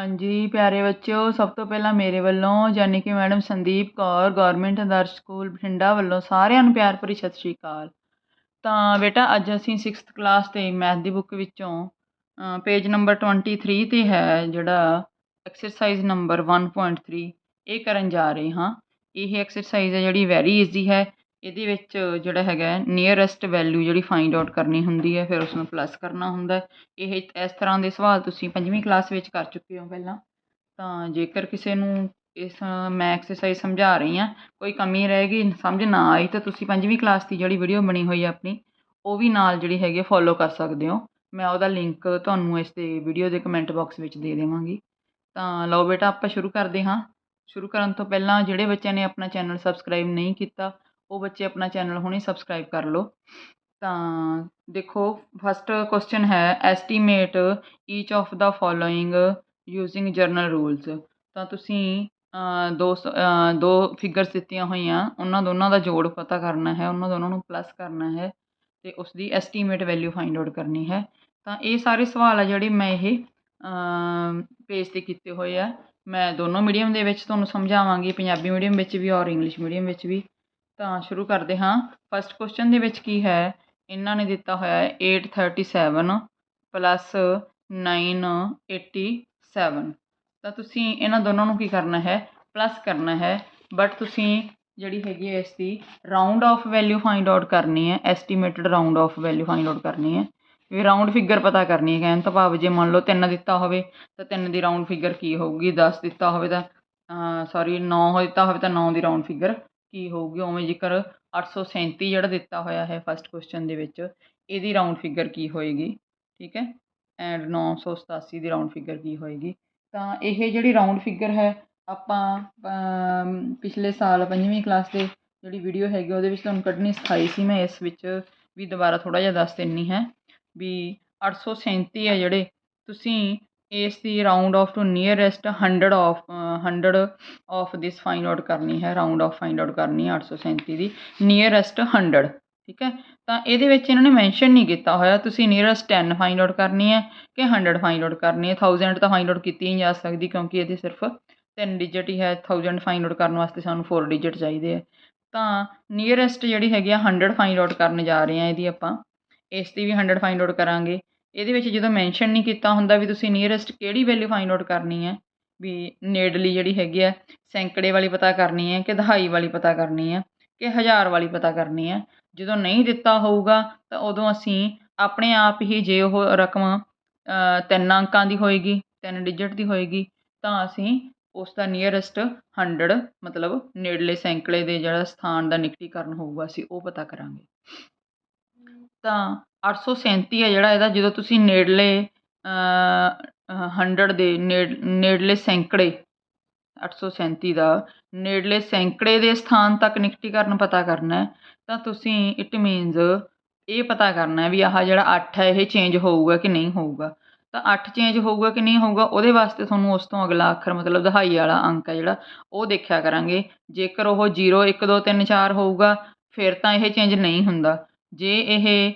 ਹਾਂਜੀ, ਪਿਆਰੇ ਬੱਚਿਓ, ਸਭ ਤੋਂ ਪਹਿਲਾਂ ਮੇਰੇ ਵੱਲੋਂ ਯਾਨੀ ਕਿ madam Sandeep Kaur, government Adarsh school Bathinda ਵੱਲੋਂ ਸਾਰਿਆਂ ਨੂੰ ਪਿਆਰ ਭਰੀ ਸਤਿ ਸ਼੍ਰੀ ਅਕਾਲ। ਤਾਂ ਬੇਟਾ, ਅੱਜ ਅਸੀਂ 6th ਕਲਾਸ ਦੇ ਮੈਥ ਦੀ ਬੁੱਕ ਵਿੱਚੋਂ ਪੇਜ ਨੰਬਰ 23 ਤੇ ਹੈ ਜਿਹੜਾ ਐਕਸਰਸਾਈਜ਼ ਨੰਬਰ 1.3 ਇਹ ਕਰਨ ਜਾ ਰਹੇ ਹਾਂ। ਇਹ ਐਕਸਰਸਾਈਜ਼ ਹੈ ਜਿਹੜੀ ਵੈਰੀ ਈਜ਼ੀ ਹੈ। ਇਹਦੇ ਵਿੱਚ ਜਿਹੜਾ ਹੈਗਾ ਨੀਅਰੈਸਟ ਵੈਲਿਊ ਜਿਹੜੀ ਫਾਈਂਡ ਆਊਟ ਕਰਨੀ ਹੁੰਦੀ ਹੈ, ਫਿਰ ਉਸਨੂੰ ਪਲੱਸ ਕਰਨਾ ਹੁੰਦਾ ਇਹ ਇਸ ਤਰ੍ਹਾਂ ਦੇ ਸਵਾਲ ਤੁਸੀਂ ਪੰਜਵੀਂ ਕਲਾਸ ਵਿੱਚ ਕਰ ਚੁੱਕੇ ਹੋ ਪਹਿਲਾਂ। ਤਾਂ ਜੇਕਰ ਕਿਸੇ ਨੂੰ ਇਸ ਮੈਂ ਐਕਸਰਸਾਈਜ਼ ਸਮਝਾ ਰਹੀ ਹਾਂ, ਕੋਈ ਕਮੀ ਰਹਿ ਗਈ ਸਮਝ ਨਾ ਆਈ, ਤਾਂ ਤੁਸੀਂ ਪੰਜਵੀਂ ਕਲਾਸ ਦੀ ਜਿਹੜੀ ਵੀਡੀਓ ਬਣੀ ਹੋਈ ਹੈ ਆਪਣੀ, ਉਹ ਵੀ ਨਾਲ ਜਿਹੜੀ ਹੈਗੀ ਫੋਲੋ ਕਰ ਸਕਦੇ ਹੋ। ਮੈਂ ਉਹਦਾ ਲਿੰਕ ਤੁਹਾਨੂੰ ਇਸ ਦੇ ਵੀਡੀਓ ਦੇ ਕਮੈਂਟ ਬਾਕਸ ਵਿੱਚ ਦੇ ਦੇਵਾਂਗੀ। ਤਾਂ ਲਓ ਬੇਟਾ, ਆਪਾਂ ਸ਼ੁਰੂ ਕਰਦੇ ਹਾਂ। ਸ਼ੁਰੂ ਕਰਨ ਤੋਂ ਪਹਿਲਾਂ ਜਿਹੜੇ ਬੱਚਿਆਂ ਨੇ ਆਪਣਾ ਚੈਨਲ ਸਬਸਕ੍ਰਾਈਬ ਨਹੀਂ ਕੀਤਾ ਉਹ ਬੱਚੇ ਆਪਣਾ ਚੈਨਲ ਹੁਣੇ ਸਬਸਕ੍ਰਾਈਬ ਕਰ ਲਓ। ਤਾਂ ਦੇਖੋ ਫਸਟ ਕੁਐਸਚਨ ਹੈ estimate each of the following using general rules ਤਾਂ ਤੁਸੀਂ ਦੋ ਦੋ ਫਿਗਰਸ ਦਿੱਤੀਆਂ ਹੋਈਆਂ, ਉਹਨਾਂ ਦੋਨਾਂ ਦਾ ਜੋੜ ਪਤਾ ਕਰਨਾ ਹੈ, ਉਹਨਾਂ ਦੋਨਾਂ ਨੂੰ ਪਲੱਸ ਕਰਨਾ ਹੈ ਅਤੇ ਉਸ ਦੀ ਐਸਟੀਮੇਟ ਵੈਲਿਊ ਫਾਈਂਡ ਆਊਟ ਕਰਨੀ ਹੈ। ਤਾਂ ਇਹ ਸਾਰੇ ਸਵਾਲ ਆ ਜਿਹੜੇ ਮੈਂ ਇਹ ਪੇਜ 'ਤੇ ਕੀਤੇ ਹੋਏ ਆ। ਮੈਂ ਦੋਨੋਂ ਮੀਡੀਅਮ ਦੇ ਵਿੱਚ ਤੁਹਾਨੂੰ ਸਮਝਾਵਾਂਗੀ, ਪੰਜਾਬੀ ਮੀਡੀਅਮ ਵਿੱਚ ਵੀ ਔਰ ਇੰਗਲਿਸ਼ ਮੀਡੀਅਮ ਵਿੱਚ ਵੀ। ਤਾਂ ਸ਼ੁਰੂ ਕਰਦੇ ਹਾਂ। ਫਸਟ ਕੁਐਸਚਨ ਦੇ ਵਿੱਚ ਕੀ ਹੈ? ਇਹਨਾਂ ਨੇ ਦਿੱਤਾ ਹੋਇਆ ਹੈ 837 ਪਲੱਸ 987 ਤਾਂ ਤੁਸੀਂ ਇਹਨਾਂ ਦੋਨਾਂ ਨੂੰ ਕੀ ਕਰਨਾ ਹੈ? ਪਲੱਸ ਕਰਨਾ ਹੈ। ਬਟ ਤੁਸੀਂ ਜਿਹੜੀ ਹੈਗੀ ਹੈ ਇਸ ਦੀ round off value find out ਕਰਨੀ ਹੈ। Estimated round off value find out ਕਰਨੀ ਹੈ। ਵੀ ਰਾਊਂਡ ਫਿਗਰ ਪਤਾ ਕਰਨੀ ਹੈ। ਕਹਿਣ ਤੋਂ ਭਾਵ ਜੇ ਮੰਨ ਲਓ 3 ਦਿੱਤਾ ਹੋਵੇ, ਤਾਂ 3 ਦੀ ਰਾਊਂਡ ਫਿਗਰ ਕੀ ਹੋਊਗੀ? 10 ਦਿੱਤਾ ਹੋਵੇ ਤਾਂ ਸੌਰੀ 9 ਦਿੱਤਾ ਹੋਵੇ ਤਾਂ 9 ਦੀ ਰਾਊਂਡ ਫਿਗਰ ਕੀ ਹੋਊਗੀ? ਉਵੇਂ ਜੇਕਰ 837 ਜਿਹੜਾ ਦਿੱਤਾ ਹੋਇਆ ਹੈ ਫਸਟ ਕੁਸ਼ਚਨ ਦੇ ਵਿੱਚ, ਇਹਦੀ ਰਾਊਂਡ ਫਿਗਰ ਕੀ ਹੋਏਗੀ? ਠੀਕ ਹੈ? ਐਂਡ 987 ਦੀ ਰਾਊਂਡ ਫਿਗਰ ਕੀ ਹੋਏਗੀ? ਤਾਂ ਇਹ ਜਿਹੜੀ ਰਾਊਂਡ ਫਿਗਰ ਹੈ, ਆਪਾਂ ਪਿਛਲੇ ਸਾਲ ਪੰਜਵੀਂ ਕਲਾਸ ਦੇ ਜਿਹੜੀ ਵੀਡੀਓ ਹੈਗੀ, ਉਹਦੇ ਵਿੱਚ ਤੁਹਾਨੂੰ ਕੱਢਣੀ ਸਿਖਾਈ ਸੀ ਮੈਂ, ਇਸ ਵਿੱਚ ਵੀ ਦੁਬਾਰਾ ਥੋੜ੍ਹਾ ਜਿਹਾ ਦੱਸ ਦਿੰਨੀ ਹੈ ਵੀ 837 ਹੈ ਜਿਹੜੇ ਤੁਸੀਂ ਇਸ ਦੀ round off to nearest 100 of 100 of this find out ਕਰਨੀ ਹੈ। ਰਾਊਂਡ ਆਫ ਫਾਈਂਡ ਆਊਟ ਕਰਨੀ ਹੈ 837 ਦੀ। ਨੀਅਰੈਸਟ 100 ਠੀਕ ਹੈ? ਤਾਂ ਇਹਦੇ ਵਿੱਚ ਇਹਨਾਂ ਨੇ ਮੈਂਸ਼ਨ ਨਹੀਂ ਕੀਤਾ ਹੋਇਆ। ਤੁਸੀਂ ਨੀਅਰੈਸਟ 10 ਫਾਈਂਡ ਆਊਟ ਕਰਨੀ ਹੈ ਕਿ 100 ਫਾਈਂਡ ਆਊਟ ਕਰਨੀ ਹੈ। 1000 ਤਾਂ ਫਾਈਂਡ ਆਊਟ ਕੀਤੀ ਨਹੀਂ ਜਾ ਸਕਦੀ ਕਿਉਂਕਿ ਇਹਦੇ ਸਿਰਫ 3 ਡਿਜਟ ਹੀ ਹੈ। 1000 ਫਾਈਂਡ ਆਊਟ ਕਰਨ ਵਾਸਤੇ ਸਾਨੂੰ 4 ਡਿਜਟ ਚਾਹੀਦੇ ਆ। ਤਾਂ ਨੀਅਰੈਸਟ ਜਿਹੜੀ ਹੈਗੀ ਆ 100 ਫਾਈਂਡ ਆਊਟ ਕਰਨ ਜਾ ਰਹੇ ਆ ਇਹਦੀ ਆਪਾਂ। ਇਸ ਦੀ ਵੀ 100 ਫਾਈਂਡ ਆਊਟ ਕਰਾਂਗੇ। ਇਹਦੇ ਵਿੱਚ ਜਦੋਂ ਮੈਂਸ਼ਨ ਨਹੀਂ ਕੀਤਾ ਹੁੰਦਾ ਵੀ ਤੁਸੀਂ ਨੀਅਰੈਸਟ ਕਿਹੜੀ ਵੈਲਿਊ ਫਾਈਂਡ ਆਊਟ ਕਰਨੀ ਹੈ, ਵੀ ਨੇੜਲੀ ਜਿਹੜੀ ਹੈਗੀ ਹੈ, ਸੈਂਕੜੇ ਵਾਲੀ ਪਤਾ ਕਰਨੀ ਹੈ ਕਿ ਦਹਾਈ ਵਾਲੀ ਪਤਾ ਕਰਨੀ ਹੈ, ਕਿ ਹਜ਼ਾਰ ਵਾਲੀ ਪਤਾ ਕਰਨੀ ਹੈ, ਜਦੋਂ ਨਹੀਂ ਦਿੱਤਾ ਹੋਊਗਾ ਤਾਂ ਉਦੋਂ ਅਸੀਂ ਆਪਣੇ ਆਪ ਹੀ ਜੇ ਉਹ ਰਕਮ ਤਿੰਨ ਅੰਕਾਂ ਦੀ ਹੋਏਗੀ, ਤਿੰਨ ਡਿਜਟ ਦੀ ਹੋਏਗੀ, ਤਾਂ ਅਸੀਂ ਉਸ ਦਾ ਨੀਅਰੈਸਟ 100 ਮਤਲਬ ਨੇੜਲੇ ਸੈਂਕੜੇ ਦੇ ਜਿਹੜਾ ਸਥਾਨ ਦਾ ਨਿਕਟੀਕਰਨ ਹੋਊਗਾ, ਅਸੀਂ ਉਹ ਪਤਾ ਕਰਾਂਗੇ। ਤਾਂ 837 ਹੈ ਜਿਹੜਾ ਇਹਦਾ, ਜਦੋਂ ਤੁਸੀਂ ਨੇੜਲੇ ਹੰਡਰਡ ਦੇ ਨੇੜਲੇ ਸੈਂਕੜੇ 837 ਦਾ, ਨੇੜਲੇ ਸੈਂਕੜੇ ਦੇ ਸਥਾਨ ਤੱਕ ਨਿਕਟੀਕਰਨ ਪਤਾ ਕਰਨਾ ਤਾਂ ਤੁਸੀਂ ਇਟ ਮੀਨਜ਼ ਇਹ ਪਤਾ ਕਰਨਾ ਵੀ ਆਹ ਜਿਹੜਾ ਅੱਠ ਹੈ, ਇਹ ਚੇਂਜ ਹੋਊਗਾ ਕਿ ਨਹੀਂ ਹੋਊਗਾ। ਤਾਂ 8 ਚੇਂਜ ਹੋਊਗਾ ਕਿ ਨਹੀਂ ਹੋਊਗਾ, ਉਹਦੇ ਵਾਸਤੇ ਤੁਹਾਨੂੰ ਉਸ ਤੋਂ ਅਗਲਾ ਅੱਖਰ, ਮਤਲਬ ਦਹਾਈ ਵਾਲਾ ਅੰਕ ਹੈ ਜਿਹੜਾ, ਉਹ ਦੇਖਿਆ ਕਰਾਂਗੇ। ਜੇਕਰ ਉਹ 0 1 2 3 4 ਹੋਊਗਾ, ਫਿਰ ਤਾਂ ਇਹ ਚੇਂਜ ਨਹੀਂ ਹੁੰਦਾ। ਜੇ ਇਹ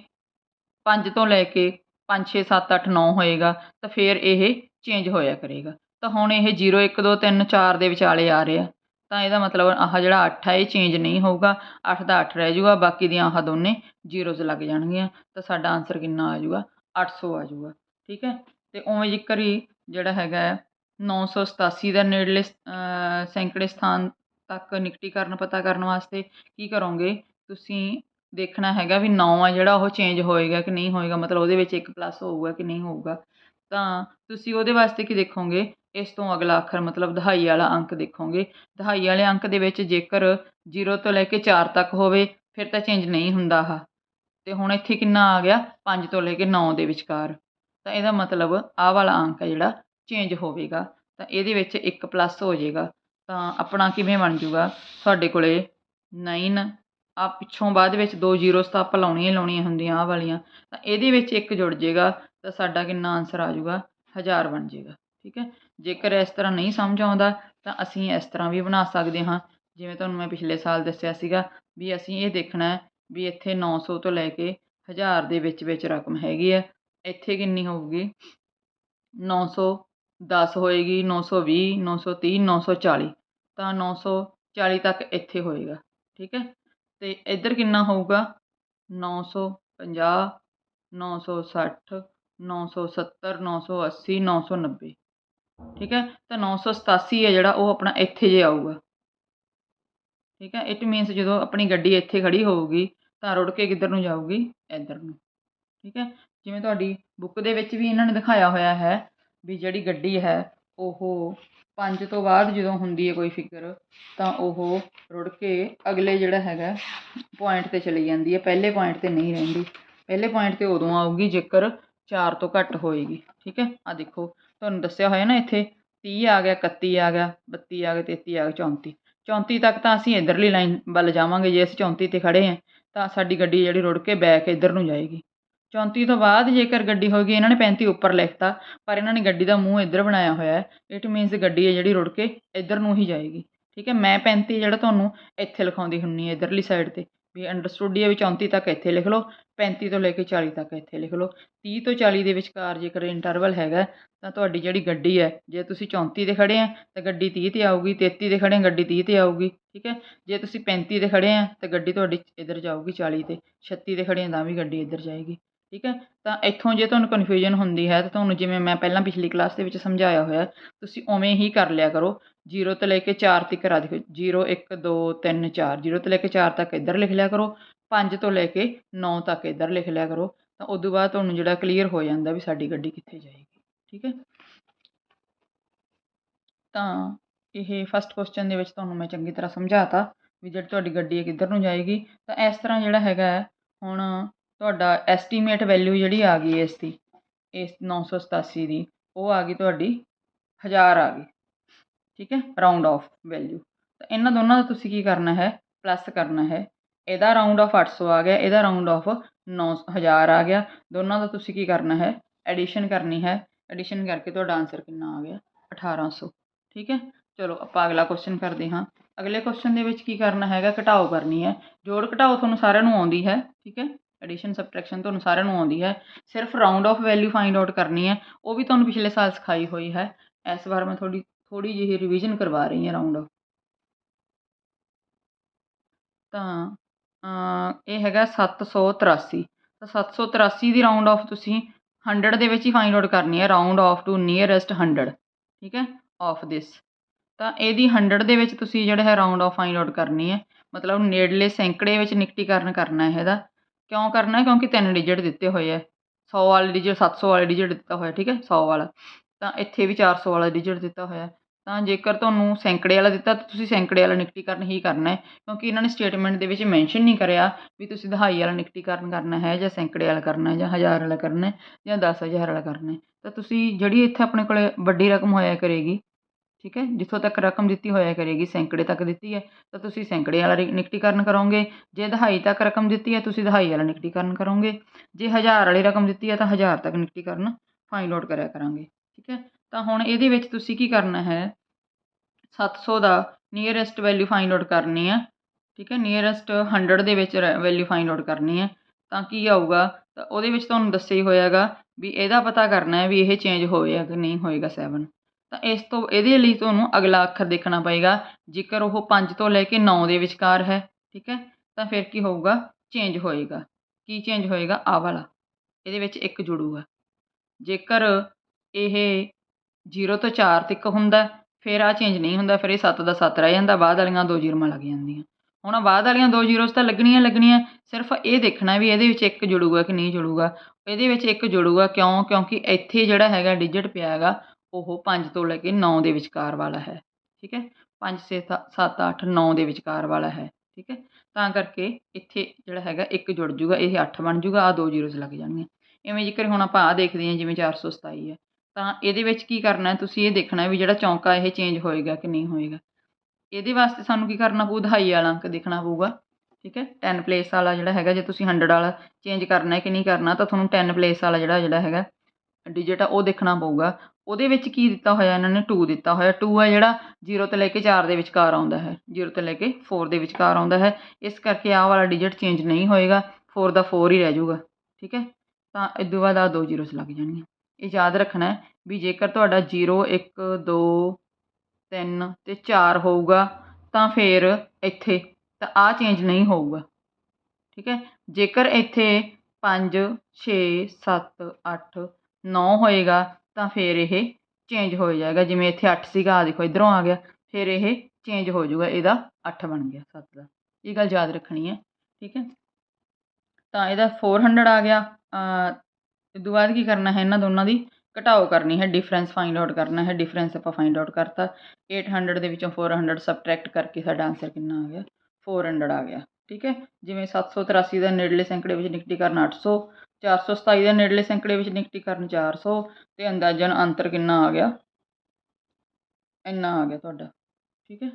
ਪੰਜ ਤੋਂ ਲੈ ਕੇ 5 6 7 8 9 ਹੋਏਗਾ, ਤਾਂ ਫਿਰ ਇਹ ਚੇਂਜ ਹੋਇਆ ਕਰੇਗਾ। ਤਾਂ ਹੁਣ ਇਹ 0 1 2 3 4 ਦੇ ਵਿਚਾਲੇ ਆ ਰਿਹਾ। ਤਾਂ ਇਹਦਾ ਮਤਲਬ ਆਹ ਜਿਹੜਾ 8 ਹੈ ਇਹ ਚੇਂਜ ਨਹੀਂ ਹੋਊਗਾ। 8 ਦਾ 8 ਰਹਿ ਜੂਗਾ, ਬਾਕੀ ਦੀਆਂ ਆਹ ਦੋਨੇ ਜ਼ੀਰੋਜ਼ ਲੱਗ ਜਾਣਗੀਆਂ। ਤਾਂ ਸਾਡਾ ਆਨਸਰ ਕਿੰਨਾ ਆ ਜਾਊਗਾ 800 ਆ ਜੂਗਾ। ਠੀਕ ਹੈ? ਤੇ ਉਵੇਂ ਜ਼ਿਕਰ ਹੀ ਜਿਹੜਾ ਹੈਗਾ 987 ਦਾ ਨੇੜਲੇ ਸੈਂਕੜੇ ਸਥਾਨ ਤੱਕ ਨਿਕਟੀਕਰਨ ਪਤਾ ਕਰਨ ਵਾਸਤੇ ਕੀ ਕਰੋਗੇ? ਤੁਸੀਂ ਦੇਖਣਾ ਹੈਗਾ ਵੀ 9 ਆ ਜਿਹੜਾ ਉਹ ਚੇਂਜ ਹੋਏਗਾ ਕਿ ਨਹੀਂ ਹੋਏਗਾ, ਮਤਲਬ ਉਹਦੇ ਵਿੱਚ ਇੱਕ ਪਲੱਸ ਹੋਊਗਾ ਕਿ ਨਹੀਂ ਹੋਊਗਾ। ਤਾਂ ਤੁਸੀਂ ਉਹਦੇ ਵਾਸਤੇ ਕੀ ਦੇਖੋਗੇ? ਇਸ ਤੋਂ ਅਗਲਾ ਅੱਖਰ, ਮਤਲਬ ਦਹਾਈ ਵਾਲਾ ਅੰਕ ਦੇਖੋਗੇ। ਦਹਾਈ ਵਾਲੇ ਅੰਕ ਦੇ ਵਿੱਚ ਜੇਕਰ 0 ਤੋਂ ਲੈ ਕੇ 4 ਤੱਕ ਹੋਵੇ, ਫਿਰ ਤਾਂ ਚੇਂਜ ਨਹੀਂ ਹੁੰਦਾ ਆਹ। ਤੇ ਹੁਣ ਇੱਥੇ ਕਿੰਨਾ ਆ ਗਿਆ? 5 ਤੋਂ ਲੈ ਕੇ 9 ਦੇ ਵਿਚਕਾਰ। ਤਾਂ ਇਹਦਾ ਮਤਲਬ ਆਹ ਵਾਲਾ ਅੰਕ ਹੈ ਜਿਹੜਾ ਚੇਂਜ ਹੋਵੇਗਾ। ਤਾਂ ਇਹਦੇ ਵਿੱਚ ਇੱਕ ਪਲੱਸ ਹੋ ਜਾਏਗਾ। ਤਾਂ ਆਪਣਾ ਕਿਵੇਂ ਬਣ ਜੂਗਾ ਤੁਹਾਡੇ ਕੋਲੇ 9 ਆ ਪਿੱਛੋਂ ਬਾਅਦ ਵਿੱਚ ਦੋ ਜ਼ੀਰੋਸ ਤਾਂ ਆਪਾਂ ਲਾਉਣੀਆਂ ਹੀ ਲਾਉਣੀਆਂ ਹੁੰਦੀਆਂ ਆਹ ਵਾਲੀਆਂ। ਤਾਂ ਇਹਦੇ ਵਿੱਚ ਇੱਕ ਜੁੜ ਜਾਏਗਾ, ਤਾਂ ਸਾਡਾ ਕਿੰਨਾ ਆਨਸਰ ਆ ਜਾਊਗਾ? 1000 ਬਣ ਜਾਏਗਾ, ਠੀਕ ਹੈ? ਜੇਕਰ ਇਸ ਤਰ੍ਹਾਂ ਨਹੀਂ ਸਮਝ ਆਉਂਦਾ, ਤਾਂ ਅਸੀਂ ਇਸ ਤਰ੍ਹਾਂ ਵੀ ਬਣਾ ਸਕਦੇ ਹਾਂ। ਜਿਵੇਂ ਤੁਹਾਨੂੰ ਮੈਂ ਪਿਛਲੇ ਸਾਲ ਦੱਸਿਆ ਸੀਗਾ ਵੀ ਅਸੀਂ ਇਹ ਦੇਖਣਾ ਵੀ ਇੱਥੇ 900 ਤੋਂ ਲੈ ਕੇ 1000 ਦੇ ਵਿੱਚ ਵਿੱਚ ਰਕਮ ਹੈਗੀ ਹੈ। ਇੱਥੇ ਕਿੰਨੀ ਹੋਊਗੀ? 900 ਦਸ ਹੋਏਗੀ, ਨੌ ਸੌ ਵੀਹ, ਨੌ ਸੌ ਤੀਹ, ਨੌ ਸੌ ਚਾਲੀ। ਤਾਂ ਨੌ ਸੌ ਚਾਲੀ ਤੱਕ ਇੱਥੇ ਹੋਏਗਾ, ਠੀਕ ਹੈ? ਅਤੇ ਇੱਧਰ ਕਿੰਨਾ ਹੋਊਗਾ? ਨੌ ਸੌ ਪੰਜਾਹ, ਨੌ ਸੌ ਸੱਠ, ਨੌ ਸੌ ਸੱਤਰ, ਨੌ ਸੌ ਅੱਸੀ, ਨੌ ਸੌ ਨੱਬੇ। ਠੀਕ ਹੈ? ਤਾਂ ਨੌ ਸੌ ਸਤਾਸੀ ਹੈ ਜਿਹੜਾ ਉਹ ਆਪਣਾ ਇੱਥੇ ਜੇ ਆਊਗਾ। ਠੀਕ ਹੈ? ਇਟ ਮੀਨਸ ਜਦੋਂ ਆਪਣੀ ਗੱਡੀ ਇੱਥੇ ਖੜ੍ਹੀ ਹੋਊਗੀ, ਤਾਂ ਰੁੜ ਕੇ ਕਿੱਧਰ ਨੂੰ ਜਾਊਗੀ? ਇੱਧਰ ਨੂੰ। ਠੀਕ ਹੈ? ਜਿਵੇਂ ਤੁਹਾਡੀ ਬੁੱਕ ਦੇ ਵਿੱਚ ਵੀ ਇਹਨਾਂ ਨੇ ਦਿਖਾਇਆ ਹੋਇਆ ਹੈ ਵੀ ਜਿਹੜੀ ਗੱਡੀ ਹੈ, ਉਹ ਪੰਜ ਤੋਂ ਬਾਅਦ ਜਦੋਂ ਹੁੰਦੀ ਹੈ ਕੋਈ ਫਿਕਰ, ਤਾਂ ਉਹ ਰੁੜ ਕੇ ਅਗਲੇ ਜਿਹੜਾ ਹੈਗਾ ਪੁਆਇੰਟ 'ਤੇ ਚਲੀ ਜਾਂਦੀ ਹੈ। ਪਹਿਲੇ ਪੁਆਇੰਟ 'ਤੇ ਨਹੀਂ ਰਹਿੰਦੀ। ਪਹਿਲੇ ਪੁਆਇੰਟ 'ਤੇ ਉਦੋਂ ਆਊਗੀ ਜੇਕਰ ਚਾਰ ਤੋਂ ਘੱਟ ਹੋਏਗੀ। ਠੀਕ ਹੈ? ਆ ਦੇਖੋ, ਤੁਹਾਨੂੰ ਦੱਸਿਆ ਹੋਇਆ ਨਾ ਇੱਥੇ, ਤੀਹ ਆ ਗਿਆ 31 ਆ ਗਿਆ 32 ਆ ਗਿਆ 33 ਆ ਗਿਆ 34 34 ਤੱਕ ਤਾਂ ਅਸੀਂ ਇੱਧਰਲੀ ਲਾਈਨ ਵੱਲ ਜਾਵਾਂਗੇ। ਜੇ ਅਸੀਂ 34 ਤੇ ਖੜ੍ਹੇ ਹਾਂ, ਤਾਂ ਸਾਡੀ ਗੱਡੀ ਜਿਹੜੀ ਰੁੜ ਕੇ ਬੈਕ ਇੱਧਰ ਨੂੰ ਜਾਏਗੀ। 34 ਤੋਂ ਬਾਅਦ ਜੇਕਰ ਗੱਡੀ ਹੋਏਗੀ, ਇਹਨਾਂ ਨੇ 35 ਉੱਪਰ ਲਿਖਤਾ, ਪਰ ਇਹਨਾਂ ਨੇ ਗੱਡੀ ਦਾ ਮੂੰਹ ਇੱਧਰ ਬਣਾਇਆ ਹੋਇਆ ਇਟ ਮੀਨਸ ਗੱਡੀ ਹੈ ਜਿਹੜੀ ਰੁੜ ਕੇ ਇੱਧਰ ਨੂੰ ਹੀ ਜਾਏਗੀ। ਠੀਕ ਹੈ, ਮੈਂ 35 ਜਿਹੜਾ ਤੁਹਾਨੂੰ ਇੱਥੇ ਲਿਖਾਉਂਦੀ ਹੁੰਦੀ ਹਾਂ, ਇੱਧਰਲੀ ਸਾਈਡ 'ਤੇ। ਵੀ ਅੰਡਰਸਟੂਡ ਹੈ ਵੀ 34 ਤੱਕ ਇੱਥੇ ਲਿਖ ਲਓ 35 ਤੋਂ ਲੈ ਕੇ 40 ਤੱਕ ਇੱਥੇ ਲਿਖ ਲਓ। ਤੀਹ ਤੋਂ 40 ਦੇ ਵਿਚਕਾਰ ਜੇਕਰ ਇੰਟਰਵਲ ਹੈਗਾ, ਤਾਂ ਤੁਹਾਡੀ ਜਿਹੜੀ ਗੱਡੀ ਹੈ, ਜੇ ਤੁਸੀਂ 34 ਤੇ ਖੜ੍ਹੇ ਆ, ਤਾਂ ਗੱਡੀ ਤੀਹ ਤੇ ਆਊਗੀ 33 ਤੇ ਖੜ੍ਹੇ ਗੱਡੀ ਤੀਹ ਤੇ ਆਊਗੀ। ਠੀਕ ਹੈ, ਜੇ ਤੁਸੀਂ 35 ਤੇ ਖੜ੍ਹੇ ਆ, ਤਾਂ ਗੱਡੀ ਤੁਹਾਡੀ ਇੱਧਰ ਜਾਊਗੀ 40 ਤੇ 36 ਤੇ ਖੜ੍ਹੇ ਆ, ਤਾਂ ਵੀ ਗੱਡੀ ਇੱਧਰ ਜਾਏਗੀ। ਠੀਕ ਹੈ? ਤਾਂ ਇੱਥੋਂ ਜੇ ਤੁਹਾਨੂੰ ਕਨਫਿਊਜ਼ਨ ਹੁੰਦੀ ਹੈ ਤਾਂ ਤੁਹਾਨੂੰ ਜਿਵੇਂ ਮੈਂ ਪਹਿਲਾਂ ਪਿਛਲੀ ਕਲਾਸ ਦੇ ਵਿੱਚ ਸਮਝਾਇਆ ਹੋਇਆ ਤੁਸੀਂ ਉਵੇਂ ਹੀ ਕਰ ਲਿਆ ਕਰੋ। 0 ਤੋਂ ਲੈ ਕੇ 4 ਤੱਕ ਆ ਦੇਖੋ 0 1 2 3 4 0 ਤੋਂ ਲੈ ਕੇ 4 ਤੱਕ ਇੱਧਰ ਲਿਖ ਲਿਆ ਕਰੋ। 5 ਤੋਂ ਲੈ ਕੇ 9 ਤੱਕ ਇੱਧਰ ਲਿਖ ਲਿਆ ਕਰੋ। ਤਾਂ ਉਦੋਂ ਬਾਅਦ ਤੁਹਾਨੂੰ ਜਿਹੜਾ ਕਲੀਅਰ ਹੋ ਜਾਂਦਾ ਵੀ ਸਾਡੀ ਗੱਡੀ ਕਿੱਥੇ ਜਾਏਗੀ। ਠੀਕ ਹੈ? ਤਾਂ ਇਹ ਫਸਟ ਕੁਐਸਚਨ ਦੇ ਵਿੱਚ ਤੁਹਾਨੂੰ ਮੈਂ ਚੰਗੀ ਤਰ੍ਹਾਂ ਸਮਝਾਤਾ ਵੀ ਜਿਹੜੀ ਤੁਹਾਡੀ ਗੱਡੀ ਹੈ ਕਿੱਧਰ ਨੂੰ ਜਾਏਗੀ। ਤਾਂ ਇਸ ਤਰ੍ਹਾਂ ਜਿਹੜਾ ਹੈਗਾ ਹੈ, ਹੁਣ ਤੁਹਾਡਾ ਐਸਟੀਮੇਟ ਵੈਲਿਊ ਜਿਹੜੀ ਆ ਗਈ ਇਸ ਦੀ, ਇਸ 987 ਦੀ, ਉਹ ਆ ਗਈ ਤੁਹਾਡੀ ਹਜ਼ਾਰ ਆ ਗਈ, ਠੀਕ ਹੈ ਰਾਉਂਡ ਆਫ ਵੈਲਿਊ ਤਾਂ ਇਹਨਾਂ ਦੋਨਾਂ ਦਾ ਤੁਸੀਂ ਕੀ ਕਰਨਾ ਹੈ ਪਲੱਸ ਕਰਨਾ ਹੈ। ਇਹਦਾ ਰਾਉਂਡ ਆਫ 800 ਆ ਗਿਆ, ਇਹਦਾ ਰਾਉਂਡ ਆਫ 9000 ਆ ਗਿਆ। ਦੋਨਾਂ ਦਾ ਤੁਸੀਂ ਕੀ ਕਰਨਾ ਹੈ ਐਡੀਸ਼ਨ ਕਰਨੀ ਹੈ। ਐਡੀਸ਼ਨ ਕਰਕੇ ਤੁਹਾਡਾ ਆਨਸਰ ਕਿੰਨਾ ਆ ਗਿਆ? 1800 ਠੀਕ ਹੈ। ਚਲੋ, ਆਪਾਂ ਅਗਲਾ ਕੁਐਸਚਨ ਕਰਦੇ ਹਾਂ। ਅਗਲੇ ਕੁਐਸਚਨ ਦੇ ਵਿੱਚ ਕੀ ਕਰਨਾ ਹੈਗਾ? ਘਟਾਓ ਕਰਨੀ ਹੈ। ਜੋੜ ਘਟਾਓ ਤੁਹਾਨੂੰ ਸਾਰਿਆਂ ਨੂੰ ਆਉਂਦੀ ਹੈ, ਠੀਕ ਹੈ। ਐਡੀਸ਼ਨ ਸਬਟ੍ਰੈਕਸ਼ਨ ਤੁਹਾਨੂੰ ਸਾਰਿਆਂ ਨੂੰ ਆਉਂਦੀ ਹੈ। ਸਿਰਫ round off value find out ਕਰਨੀ ਹੈ। ਉਹ ਵੀ ਤੁਹਾਨੂੰ ਪਿਛਲੇ ਸਾਲ ਸਿਖਾਈ ਹੋਈ ਹੈ। ਇਸ ਵਾਰ ਮੈਂ ਥੋੜੀ ਥੋੜੀ ਜਿਹੀ ਰਿਵੀਜ਼ਨ ਕਰਵਾ ਰਹੀ ਹਾਂ ਰਾਉਂਡ ਆਫ ਤਾਂ ਇਹ ਹੈਗਾ 783 ਤਾਂ 783 ਦੀ ਰਾਉਂਡ ਆਫ ਤੁਸੀਂ 100 ਦੇ ਵਿੱਚ ਹੀ ਫਾਈਂਡ ਆਊਟ ਕਰਨੀ ਹੈ। ਰਾਉਂਡ ਆਫ ਟੂ ਨੀਅਰੈਸਟ 100 ਠੀਕ ਹੈ? ਆਫ ਦਿਸ ਤਾਂ ਇਹਦੀ 100 ਦੇ ਵਿੱਚ ਤੁਸੀਂ ਜਿਹੜਾ ਹੈ ਰਾਉਂਡ ਆਫ ਫਾਈਂਡ ਆਊਟ ਕਰਨੀ ਹੈ। ਮਤਲਬ ਨੇੜਲੇ ਸੈਂਕੜੇ ਵਿੱਚ ਨਿਕਟੀਕਰਨ ਕਰਨਾ ਹੈ ਇਹਦਾ। ਕਿਉਂ ਕਰਨਾ? ਕਿਉਂਕਿ ਤਿੰਨ ਡਿਜਿਟ ਦਿੱਤੇ ਹੋਏ ਹੈ ਸੌ ਵਾਲੇ ਡਿਜਿਟ 700 ਵਾਲੇ ਡਿਜਿਟ ਦਿੱਤਾ ਹੋਇਆ, ਠੀਕ ਹੈ? ਸੌ ਵਾਲਾ। ਤਾਂ ਇੱਥੇ ਵੀ ਚਾਰ ਸੌ ਵਾਲਾ ਡਿਜਿਟ ਦਿੱਤਾ ਹੋਇਆ। ਤਾਂ ਜੇਕਰ ਤੁਹਾਨੂੰ ਸੈਂਕੜੇ ਵਾਲਾ ਦਿੱਤਾ, ਤਾਂ ਤੁਸੀਂ ਸੈਂਕੜੇ ਵਾਲਾ ਨਿਕਟੀਕਰਨ ਹੀ ਕਰਨਾ ਹੈ। ਕਿਉਂਕਿ ਇਹਨਾਂ ਨੇ ਸਟੇਟਮੈਂਟ ਦੇ ਵਿੱਚ ਮੈਂਸ਼ਨ ਨਹੀਂ ਕਰਿਆ ਵੀ ਤੁਸੀਂ ਦਹਾਈ ਵਾਲਾ ਨਿਕਟੀਕਰਨ ਕਰਨਾ ਹੈ ਜਾਂ ਸੈਂਕੜੇ ਵਾਲਾ ਕਰਨਾ ਹੈ ਜਾਂ ਹਜ਼ਾਰ ਵਾਲਾ ਕਰਨਾ ਹੈ ਜਾਂ 10000 ਵਾਲਾ ਕਰਨਾ ਹੈ। ਤਾਂ ਤੁਸੀਂ ਜਿਹੜੀ ਇੱਥੇ ਆਪਣੇ ਕੋਲੇ ਵੱਡੀ ਰਕਮ ਹੋਇਆ ਕਰੇਗੀ ਠੀਕ ਹੈ? ਜਿੱਥੋਂ ਤੱਕ ਰਕਮ ਦਿੱਤੀ ਹੋਇਆ ਕਰੇਗੀ, ਸੈਂਕੜੇ ਤੱਕ ਦਿੱਤੀ ਹੈ, ਤਾਂ ਤੁਸੀਂ ਸੈਂਕੜੇ ਵਾਲਾ ਰਿ- ਨਿਕਟੀਕਰਨ ਕਰੋਗੇ। ਜੇ ਦਹਾਈ ਤੱਕ ਰਕਮ ਦਿੱਤੀ ਹੈ, ਤੁਸੀਂ ਦਹਾਈ ਵਾਲਾ ਨਿਕਟੀਕਰਨ ਕਰੋਗੇ। ਜੇ ਹਜ਼ਾਰ ਵਾਲੀ ਰਕਮ ਦਿੱਤੀ ਹੈ, ਤਾਂ ਹਜ਼ਾਰ ਤੱਕ ਨਿਕਟੀਕਰਨ ਫਾਈਂਡ ਆਊਟ ਕਰਿਆ ਕਰਾਂਗੇ। ਠੀਕ ਹੈ? ਤਾਂ ਹੁਣ ਇਹਦੇ ਵਿੱਚ ਤੁਸੀਂ ਕੀ ਕਰਨਾ ਹੈ? 700 ਦਾ ਨੀਅਰੈਸਟ ਵੈਲਿਊ ਫਾਈਂਡ ਆਊਟ ਕਰਨੀ ਹੈ। ਠੀਕ ਹੈ? ਨੀਅਰੈਸਟ 100 ਦੇ ਵਿੱਚ ਵੈਲਿਊ ਫਾਈਂਡ ਆਊਟ ਕਰਨੀ ਹੈ। ਤਾਂ ਕੀ ਆਊਗਾ? ਤਾਂ ਉਹਦੇ ਵਿੱਚ ਤੁਹਾਨੂੰ ਦੱਸਿਆ ਹੀ ਹੋਇਆਗਾ ਵੀ ਇਹਦਾ ਪਤਾ ਕਰਨਾ ਹੈ ਵੀ ਇਹ ਚੇਂਜ ਹੋਏਗਾ ਕਿ ਨਹੀਂ ਹੋਏਗਾ 7 ਤਾਂ ਇਸ ਤੋਂ, ਇਹਦੇ ਲਈ ਤੁਹਾਨੂੰ ਅਗਲਾ ਅੱਖਰ ਦੇਖਣਾ ਪਏਗਾ। ਜੇਕਰ ਉਹ ਪੰਜ ਤੋਂ ਲੈ ਕੇ ਨੌ ਦੇ ਵਿਚਕਾਰ ਹੈ, ਠੀਕ ਹੈ, ਤਾਂ ਫਿਰ ਕੀ ਹੋਊਗਾ? ਚੇਂਜ ਹੋਏਗਾ। ਕੀ ਚੇਂਜ ਹੋਏਗਾ? ਆ ਵਾਲਾ। ਇਹਦੇ ਵਿੱਚ ਇੱਕ ਜੁੜੂਗਾ। ਜੇਕਰ ਇਹ 0 ਤੋਂ 4 ਤੱਕ ਹੁੰਦਾ, ਫਿਰ ਆ ਚੇਂਜ ਨਹੀਂ ਹੁੰਦਾ, ਫਿਰ ਇਹ 7 ਦਾ 7 ਰਹਿ ਜਾਂਦਾ, ਬਾਅਦ ਵਾਲੀਆਂ ਦੋ ਜ਼ੀਰੋਆਂ ਲੱਗ ਜਾਂਦੀਆਂ। ਹੁਣ ਬਾਅਦ ਵਾਲੀਆਂ ਦੋ ਜ਼ੀਰੋਸ ਤਾਂ ਲੱਗਣੀਆਂ ਲੱਗਣੀਆਂ, ਸਿਰਫ ਇਹ ਦੇਖਣਾ ਵੀ ਇਹਦੇ ਵਿੱਚ ਇੱਕ ਜੁੜੂਗਾ ਕਿ ਨਹੀਂ ਜੁੜੂਗਾ। ਇਹਦੇ ਵਿੱਚ ਇੱਕ ਜੁੜੂਗਾ ਕਿਉਂ? ਕਿਉਂਕਿ ਇੱਥੇ ਜਿਹੜਾ ਹੈਗਾ ਡਿਜਿਟ ਪਿਆ ਹੈਗਾ ਉਹ ਪੰਜ ਤੋਂ ਲੈ ਕੇ ਨੌ ਦੇ ਵਿਚਕਾਰ ਵਾਲਾ ਹੈ, ਠੀਕ ਹੈ? 5 6 7 8 9 ਦੇ ਵਿਚਕਾਰ ਵਾਲਾ ਹੈ, ਠੀਕ ਹੈ? ਤਾਂ ਕਰਕੇ ਇੱਥੇ ਜਿਹੜਾ ਹੈਗਾ ਇੱਕ ਜੁੜ ਜੂਗਾ, ਇਹ ਅੱਠ ਬਣ ਜੂਗਾ ਆ ਦੋ ਜ਼ੀਰੋਸ ਲੱਗ ਜਾਣਗੀਆਂ। ਇਵੇਂ ਜੇਕਰ ਹੁਣ ਆਪਾਂ ਆ ਦੇਖਦੇ ਹਾਂ, ਜਿਵੇਂ 427 ਹੈ, ਤਾਂ ਇਹਦੇ ਵਿੱਚ ਕੀ ਕਰਨਾ ਹੈ? ਤੁਸੀਂ ਇਹ ਦੇਖਣਾ ਵੀ ਜਿਹੜਾ ਚੌਂਕਾ ਇਹ ਚੇਂਜ ਹੋਏਗਾ ਕਿ ਨਹੀਂ ਹੋਏਗਾ। ਇਹਦੇ ਵਾਸਤੇ ਸਾਨੂੰ ਕੀ ਕਰਨਾ ਪਊ? ਦਹਾਈ ਵਾਲਾ ਅੰਕ ਦੇਖਣਾ ਪਊਗਾ, ਠੀਕ ਹੈ? 10 ਪਲੇਸ ਵਾਲਾ ਜਿਹੜਾ ਹੈਗਾ, ਜੇ ਤੁਸੀਂ 100 ਵਾਲਾ ਚੇਂਜ ਕਰਨਾ ਹੈ ਕਿ ਨਹੀਂ ਕਰਨਾ, ਤਾਂ ਤੁਹਾਨੂੰ 10 ਪਲੇਸ ਵਾਲਾ ਜਿਹੜਾ ਜਿਹੜਾ ਹੈਗਾ ਡਿਜਿਟ ਆ, ਉਹ ਦੇਖਣਾ ਪਊਗਾ। ਉਹਦੇ ਵਿੱਚ ਕੀ ਦਿੱਤਾ ਹੋਇਆ, ਇਹਨਾਂ ਨੇ ਟੂ ਦਿੱਤਾ ਹੋਇਆ। ਟੂ ਹੈ ਜਿਹੜਾ ਜ਼ੀਰੋ ਤੋਂ ਲੈ ਕੇ ਚਾਰ ਦੇ ਵਿਚਕਾਰ ਆਉਂਦਾ ਹੈ। ਜੀਰੋ ਤੋਂ ਲੈ ਕੇ ਫੋਰ ਦੇ ਵਿਚਕਾਰ ਆਉਂਦਾ ਹੈ। ਇਸ ਕਰਕੇ ਆਹ ਵਾਲਾ ਡਿਜਿਟ ਚੇਂਜ ਨਹੀਂ ਹੋਏਗਾ। ਫੋਰ ਦਾ ਫੋਰ ਹੀ ਰਹਿ ਜਾਊਗਾ। ਠੀਕ ਹੈ? ਤਾਂ ਇਹ ਤੋਂ ਬਾਅਦ ਆ ਦੋ ਜ਼ੀਰੋਸ ਲੱਗ ਜਾਣਗੀਆਂ ਇਹ ਯਾਦ ਰੱਖਣਾ ਹੈ ਵੀ ਜੇਕਰ ਤੁਹਾਡਾ 0 1 2 3 ਤੇ 4 ਹੋਊਗਾ, ਤਾਂ ਫਿਰ ਇੱਥੇ ਤਾਂ ਆ ਚੇਂਜ ਨਹੀਂ ਹੋਊਗਾ। ਠੀਕ ਹੈ? ਜੇਕਰ ਇੱਥੇ 5 6 7 8 ਨੌ ਹੋਏਗਾ ਤਾਂ ਫਿਰ ਇਹ ਚੇਂਜ ਹੋ ਜਾਏਗਾ। ਜਿਵੇਂ ਇੱਥੇ ਅੱਠ ਸੀਗਾ ਆ ਦੇਖੋ ਇਧਰੋਂ ਆ ਗਿਆ। ਫਿਰ ਇਹ ਚੇਂਜ ਹੋ ਜਾਊਗਾ, ਇਹਦਾ ਅੱਠ ਬਣ ਗਿਆ, ਸੱਤ ਦਾ। ਇਹ ਗੱਲ ਯਾਦ ਰੱਖਣੀ ਹੈ, ਠੀਕ ਹੈ? ਤਾਂ ਇਹਦਾ 400 ਆ ਗਿਆ। ਇਸ ਤੋਂ ਬਾਅਦ ਕੀ ਕਰਨਾ ਹੈ, ਇਹਨਾਂ ਦੋਨਾਂ ਦੀ ਘਟਾਓ ਕਰਨੀ ਹੈ ਡਿਫਰੈਂਸ ਫਾਈਂਡ ਆਊਟ ਕਰਨਾ ਹੈ। ਡਿਫਰੈਂਸ ਆਪਾਂ ਫਾਈਂਡ ਆਊਟ ਕਰਤਾ। 800 ਦੇ ਵਿੱਚੋਂ 400 ਸਬਟਰੈਕਟ ਕਰਕੇ ਸਾਡਾ ਆਨਸਰ ਕਿੰਨਾ ਆ ਗਿਆ? 400 ਆ ਗਿਆ, ਠੀਕ ਹੈ? ਜਿਵੇਂ 783 ਦਾ ਨੇੜਲੇ ਸੈਂਕੜੇ ਵਿੱਚ ਨਿਕਟੀ ਕਰਨਾ 800 ਚਾਰ ਸੌ ਸਤਾਈ ਦੇ ਨੇੜਲੇ ਸੈਂਕੜੇ ਵਿੱਚ ਨਿਕਟੀ ਕਰਨ 400 ਤੇ ਅੰਦਾਜ਼ਨ ਅੰਤਰ ਕਿੰਨਾ ਆ ਗਿਆ? ਇੰਨਾ ਆ ਗਿਆ ਤੁਹਾਡਾ। ਠੀਕ ਹੈ?